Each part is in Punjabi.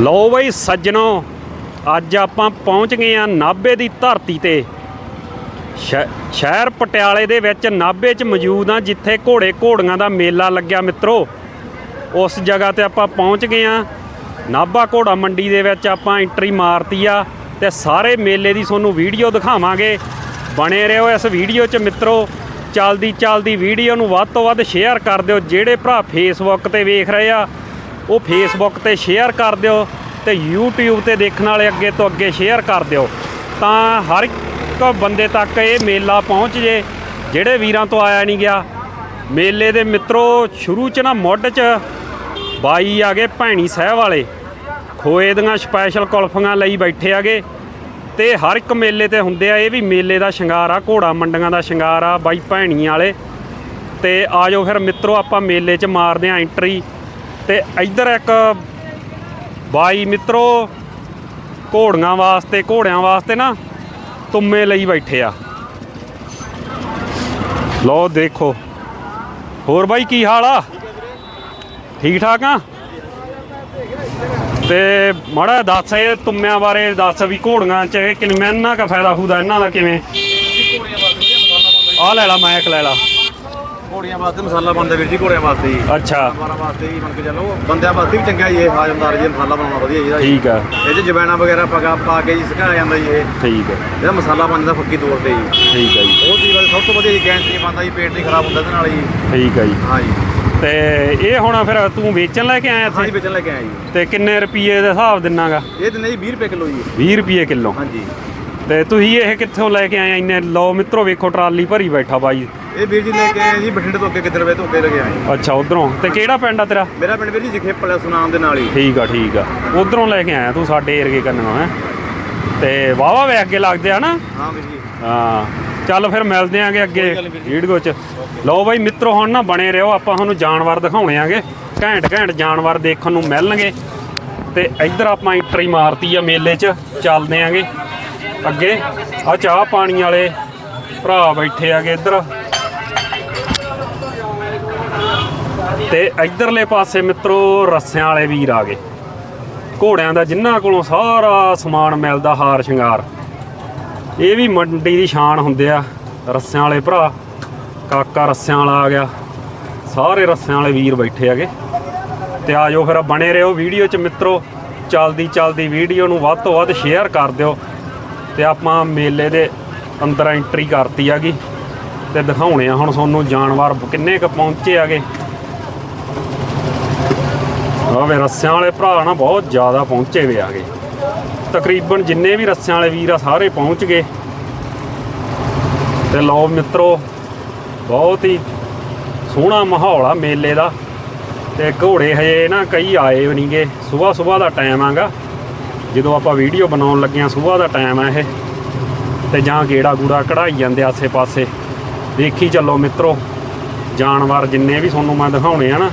ਲਓ ਬਈ ਸੱਜਣੋ, ਅੱਜ ਆਪਾਂ ਪਹੁੰਚ ਗਏ ਆ ਨਾਭੇ ਦੀ ਧਰਤੀ ਤੇ। ਸ਼ਹਿ- ਸ਼ਹਿਰ ਪਟਿਆਲੇ ਦੇ ਵਿੱਚ ਨਾਭੇ 'ਚ ਮੌਜੂਦ ਆ ਜਿੱਥੇ ਘੋੜੇ ਘੋੜੀਆਂ ਦਾ ਮੇਲਾ ਲੱਗਿਆ ਮਿੱਤਰੋ। ਉਸ ਜਗ੍ਹਾ ਤੇ ਆਪਾਂ ਪਹੁੰਚ ਗਏ ਆ ਨਾਭਾ ਘੋੜਾ ਮੰਡੀ ਦੇ ਵਿੱਚ ਆਪਾਂ ਐਂਟਰੀ ਮਾਰਤੀ ਆ ਤੇ ਸਾਰੇ ਮੇਲੇ ਦੀ ਤੁਹਾਨੂੰ ਵੀਡੀਓ ਦਿਖਾਵਾਂਗੇ। ਬਣੇ ਰਹੋ ਇਸ ਵੀਡੀਓ 'ਚ ਮਿੱਤਰੋ। ਚੱਲਦੀ ਚੱਲਦੀ ਵੀਡੀਓ ਨੂੰ ਵੱਧ ਤੋਂ ਵੱਧ ਸ਼ੇਅਰ ਕਰ ਦਿਓ। ਜਿਹੜੇ ਭਰਾ ਫੇਸਬੁੱਕ ਤੇ ਵੇਖ ਰਹੇ ਆ ਉਹ ਫੇਸਬੁੱਕ ਤੇ ਸ਼ੇਅਰ ਕਰ ਦਿਓ ਤੇ YouTube ਤੇ ਦੇਖਣ ਵਾਲੇ ਅੱਗੇ ਤੋਂ ਅੱਗੇ ਸ਼ੇਅਰ ਕਰ ਦਿਓ। ਤਾਂ ਹਰ ਇੱਕ ਬੰਦੇ ਤੱਕ ਇਹ ਮੇਲਾ ਪਹੁੰਚ ਜੇ, ਜਿਹੜੇ ਵੀਰਾਂ ਤੋਂ ਆਇਆ ਨਹੀਂ ਗਿਆ। ਮੇਲੇ ਦੇ ਮਿੱਤਰੋ, ਸ਼ੁਰੂ ਚ ਨਾ ਮੁੱਢ ਚ ਬਾਈ ਆ ਗਏ ਭੈਣੀ ਸਾਹਿਬ ਵਾਲੇ। ਖੋਏ ਦੀਆਂ ਸਪੈਸ਼ਲ ਕੁਲਫੀਆਂ ਲਈ ਬੈਠੇ ਆਗੇ। ਤੇ ਹਰ ਇੱਕ ਮੇਲੇ ਤੇ ਹੁੰਦੇ ਆ, ਇਹ ਵੀ ਮੇਲੇ ਦਾ ਸ਼ਿੰਗਾਰ ਆ, ਘੋੜਾ ਮੰਡੀਆਂ ਦਾ ਸ਼ਿੰਗਾਰ ਆ, ਬਾਈ ਭੈਣੀ ਵਾਲੇ। ਤੇ ਆਜੋ ਫਿਰ ਮਿੱਤਰੋ, ਆਪਾਂ ਮੇਲੇ 'ਚ ਮਾਰਦੇ ਆਂ ਐਂਟਰੀ ਤੇ ਇੱਧਰ ਇੱਕ ਬਾਈ ਮਿੱਤਰੋ, ਘੋੜੀਆਂ ਵਾਸਤੇ, ਘੋੜਿਆਂ ਵਾਸਤੇ ਨਾ ਤੁੰਮੇ ਲਈ ਬੈਠੇ ਆ। ਲੋ ਦੇਖੋ, ਹੋਰ ਬਾਈ ਕੀ ਹਾਲ ਆ? ਠੀਕ ਠਾਕ ਆ? ਤੇ ਮਾੜਾ ਦੱਸ ਇਹ ਤੁੰਮਿਆਂ ਬਾਰੇ ਦੱਸ ਵੀ ਘੋੜੀਆਂ ਚ ਕਿੰਨਾ ਕ ਫਾਇਦਾ ਹੁੰਦਾ ਇਹਨਾਂ ਦਾ ਕਿਵੇਂ? ਆ ਲੈ ਲਾ ਮੈਕ ਲੈ ਲਾ। ਘੋੜੀਆਂ ਵਾਸਤੇ ਮਸਾਲਾ ਬਣਦਾ ਵੀਰ ਜੀ ਘੋੜਿਆਂ ਵਾਸਤੇ ਅੱਛਾ। ਬਾਰਾਂ ਵਾਸਤੇ ਹੀ ਮੰਨ ਕੇ ਚੱਲੋ ਬੰਦਿਆਂ ਵਾਸਤੇ ਵੀ ਚੰਗਾ ਜੀ ਇਹ ਹਾਜ਼ਮਦਾਰ ਜੀ ਮਸਾਲਾ ਬਣਾਉਣਾ ਵਧੀਆ ਜੀ ਠੀਕ ਆ। ਇਹ ਚ ਜਵੈਣਾ ਵਗੈਰਾ ਪਾ ਪਾ ਕੇ ਜੀ ਸੁਕਾਇਆ ਜਾਂਦਾ ਜੀ ਇਹ। ਠੀਕ ਆ। ਇਹਦਾ ਮਸਾਲਾ ਬਣ ਜਾਂਦਾ ਫੱਕੀ ਤੌਰ ਤੇ ਜੀ। ਠੀਕ ਆ ਜੀ। ਉਹ ਚੀਜ਼ ਵਾਲੀ ਸਭ ਤੋਂ ਵਧੀਆ ਜੀ ਗੈਸ ਨਹੀਂ ਬਣਦਾ ਜੀ ਪੇਟ ਨਹੀਂ ਖਰਾਬ ਹੁੰਦਾ ਇਹਦੇ ਨਾਲ ਜੀ। ਠੀਕ ਆ ਜੀ। ਹਾਂ ਜੀ। ਤੇ ਇਹ ਹੁਣ ਫਿਰ ਤੂੰ ਵੇਚਣ ਲੈ ਕੇ ਆਇਆ ਇੱਥੇ? ਵੇਚਣ ਲੈ ਕੇ ਆਏ ਜੀ। ਤੇ ਕਿੰਨੇ ਰੁਪਏ ਦੇ ਹਿਸਾਬ ਦਿਨਾਗਾ? ਇਹ ਦਿੰਦੇ ਜੀ 20 ਰੁਪਏ ਕਿਲੋ ਜੀ। 20 ਰੁਪਏ ਕਿਲੋ। ਹਾਂਜੀ ਤੇ ਤੁਸੀਂ ਇਹ ਕਿੱਥੋਂ ਲੈ ਕੇ ਆਏ ਇੰਨੇ ਲਓ ਮਿੱਤਰੋ ਵੇਖੋ ਟਰਾਲੀ ਭਰੀ ਬੈਠਾ ਬਾਈ। ਇਹ ਵੀਰ ਜੀ ਲੈ ਕੇ ਆਏ ਜੀ ਬਠਿੰਡੇ ਤੋਂ ਅੱਗੇ ਕਿੱਧਰ ਵੇ ਤੋਂ ਅੱਗੇ ਲੈ ਕੇ ਆਏ ਅੱਛਾ ਉਧਰੋਂ। ਤੇ ਕਿਹੜਾ ਪਿੰਡ ਆ ਤੇਰਾ? ਮੇਰਾ ਪਿੰਡ ਵੀਰ ਜੀ ਜਿਖੇ ਪਲਿਆ ਸੁਨਾਮ ਦੇ ਨਾਲ ਹੀ। ਠੀਕ ਆ ਠੀਕ ਆ। ਉਧਰੋਂ ਲੈ ਕੇ ਆਇਆ ਤੂੰ ਸਾਡੇ ਏਰੀਏ ਕੰਨੋਂ ਹੈ? ਤੇ ਵਾਵਾ ਵੇ ਅੱਗੇ ਲੱਗਦੇ ਆ ਨਾ ਹਾਂ ਵੀਰ ਜੀ। ਹਾਂ। ਚੱਲ ਫਿਰ ਮਿਲਦੇ ਆਂਗੇ ਅੱਗੇ ਵੀਡੀਓ 'ਚ। ਲਓ ਬਾਈ ਮਿੱਤਰੋ ਹੁਣ ਨਾ ਬਣੇ ਰਹੋ ਆਪਾਂ ਤੁਹਾਨੂੰ ਜਾਨਵਰ ਦਿਖਾਉਣੇ ਆਂਗੇ। ਘੈਂਟ ਘੈਂਟ ਜਾਨਵਰ ਦੇਖਣ ਨੂੰ ਮਿਲਣਗੇ। ਤੇ ਇੱਧਰ ਆਪਾਂ ਐਂਟਰੀ ਮਾਰਤੀ ਆ ਮੇਲੇ 'ਚ ਚੱਲਦੇ ਆਂਗੇ। ਅੱਗੇ ਆ ਚਾਹ ਪਾਣੀ ਵਾਲੇ ਭਰਾ ਬੈਠੇ ਆਗੇ ਇੱਧਰ। ਤੇ ਇੱਧਰਲੇ ਪਾਸੇ ਮਿੱਤਰੋ ਰੱਸਿਆਂ ਵਾਲੇ ਵੀਰ ਆ ਗਏ। ਘੋੜਿਆਂ ਦਾ ਜਿਨ੍ਹਾਂ ਕੋਲੋਂ ਸਾਰਾ ਸਮਾਨ ਮਿਲਦਾ ਹਾਰ ਸ਼ਿੰਗਾਰ। ਇਹ ਵੀ ਮੰਡੀ ਦੀ ਸ਼ਾਨ ਹੁੰਦੇ ਆ, ਰੱਸਿਆਂ ਵਾਲੇ ਭਰਾ। ਕਾਕਾ ਰੱਸਿਆਂ ਵਾਲਾ ਆ ਗਿਆ। ਸਾਰੇ ਰੱਸਿਆਂ ਵਾਲੇ ਵੀਰ ਬੈਠੇ ਹੈਗੇ। ਤੇ ਆਜੋ ਫਿਰ ਬਣੇ ਰਹੋ ਵੀਡੀਓ 'ਚ ਮਿੱਤਰੋ। ਚੱਲਦੀ ਚੱਲਦੀ ਵੀਡੀਓ ਨੂੰ ਵੱਧ ਤੋਂ ਵੱਧ ਸ਼ੇਅਰ ਕਰ ਦਿਓ। ਤੇ ਆਪਾਂ ਮੇਲੇ ਦੇ ਅੰਦਰ ਐਂਟਰੀ ਕਰਤੀ ਹੈਗੀ ਤੇ ਦਿਖਾਉਣੇ ਆ ਹੁਣ ਤੁਹਾਨੂੰ ਜਾਨਵਰ ਕਿੰਨੇ ਕ ਪਹੁੰਚੇ ਹੈਗੇ। ਆਵੇ ਰੱਸਿਆਂ ਵਾਲੇ ਭਰਾ ਨਾ ਬਹੁਤ ਜ਼ਿਆਦਾ ਪਹੁੰਚੇ ਵੇ ਆਗੇ ਤਕਰੀਬਨ ਜਿੰਨੇ ਵੀ ਰੱਸਿਆਂ ਵਾਲੇ ਵੀਰ ਆ ਸਾਰੇ ਪਹੁੰਚ ਗਏ। ਤੇ ਲਓ ਮਿੱਤਰੋ, ਬਹੁਤ ਹੀ ਸੋਹਣਾ ਮਾਹੌਲ ਆ ਮੇਲੇ ਦਾ। ਤੇ ਘੋੜੇ ਹਜੇ ਨਾ ਕਈ ਆਏ ਵੀ ਨਹੀਂਗੇ ਸਵੇਰ ਸਵੇਰ ਦਾ ਟਾਈਮ ਆਗਾ ਜਦੋਂ ਆਪਾਂ ਵੀਡੀਓ ਬਣਾਉਣ ਲੱਗੇ ਆ ਸਵੇਰ ਦਾ ਟਾਈਮ ਹੈ ਇਹ, ਤੇ ਜਾਂ ਗੇੜਾ ਗੂੜਾ ਕਢਾਈ ਜਾਂਦੇ ਆਸੇ ਪਾਸੇ। ਦੇਖੀ ਚੱਲੋ ਮਿੱਤਰੋ, ਜਾਨਵਰ ਜਿੰਨੇ ਵੀ ਤੁਹਾਨੂੰ ਮੈਂ ਦਿਖਾਉਣੇ ਆ ਨਾ,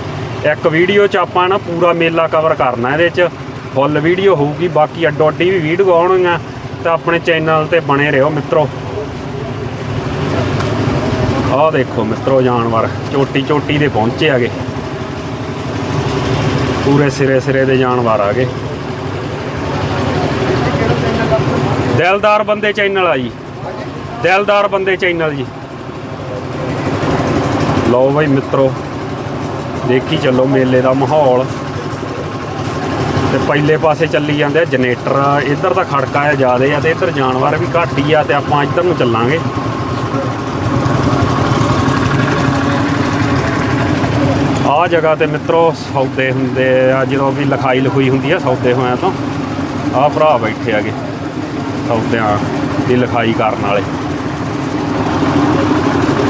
ਇੱਕ ਵੀਡੀਓ 'ਚ ਆਪਾਂ ਨਾ ਪੂਰਾ ਮੇਲਾ ਕਵਰ ਕਰਨਾ ਇਹਦੇ 'ਚ। ਫੁੱਲ ਵੀਡੀਓ ਹੋਊਗੀ, ਬਾਕੀ ਅੱਡੋ ਅੱਡੀ ਵੀ ਵੀਡੀਓ ਆਉਣਗੀਆਂ, ਤਾਂ ਆਪਣੇ ਚੈਨਲ ਤੇ ਬਣੇ ਰਹੋ ਮਿੱਤਰੋ। ਆਹ ਦੇਖੋ ਮਿੱਤਰੋ ਜਾਨਵਰ ਚੋਟੀ ਚੋਟੀ ਦੇ ਪਹੁੰਚੇ ਆਗੇ ਪੂਰੇ ਸਿਰੇ ਸਿਰੇ ਦੇ ਜਾਨਵਰ ਆਗੇ ਦਿਲਦਾਰ ਬੰਦੇ ਚੈਨਲ ਆ ਜੀ। ਦਿਲਦਾਰ ਬੰਦੇ ਚੈਨਲ ਜੀ। ਲਓ ਬਾਈ ਮਿੱਤਰੋ, ਦੇਖੀ ਚੱਲੋ ਮੇਲੇ ਦਾ ਮਾਹੌਲ। ਤੇ ਪਹਿਲੇ ਪਾਸੇ ਚੱਲੀ ਜਾਂਦੇ ਆ, ਜਨਰੇਟਰ ਇੱਧਰ ਤਾਂ ਖੜਕਾ ਆ ਜ਼ਿਆਦੇ ਆ ਤੇ ਇੱਧਰ ਜਾਨਵਰ ਵੀ ਘੱਟ ਹੀ ਆ ਤੇ ਆਪਾਂ ਇੱਧਰ ਨੂੰ ਚੱਲਾਂਗੇ। ਆ ਜਗ੍ਹਾ ਤੇ ਮਿੱਤਰੋ, ਸੌਦੇ ਹੁੰਦੇ ਆ, ਜਦੋਂ ਵੀ ਲਿਖਾਈ ਲਿਖੂਈ ਹੁੰਦੀ ਆ, ਸੌਦੇ ਹੋਇਆਂ ਤੋਂ। ਆ ਭਰਾ ਬੈਠੇ ਆਗੇ ਸੌਦਿਆਂ ਦੀ ਲਿਖਾਈ ਕਰਨ ਵਾਲੇ।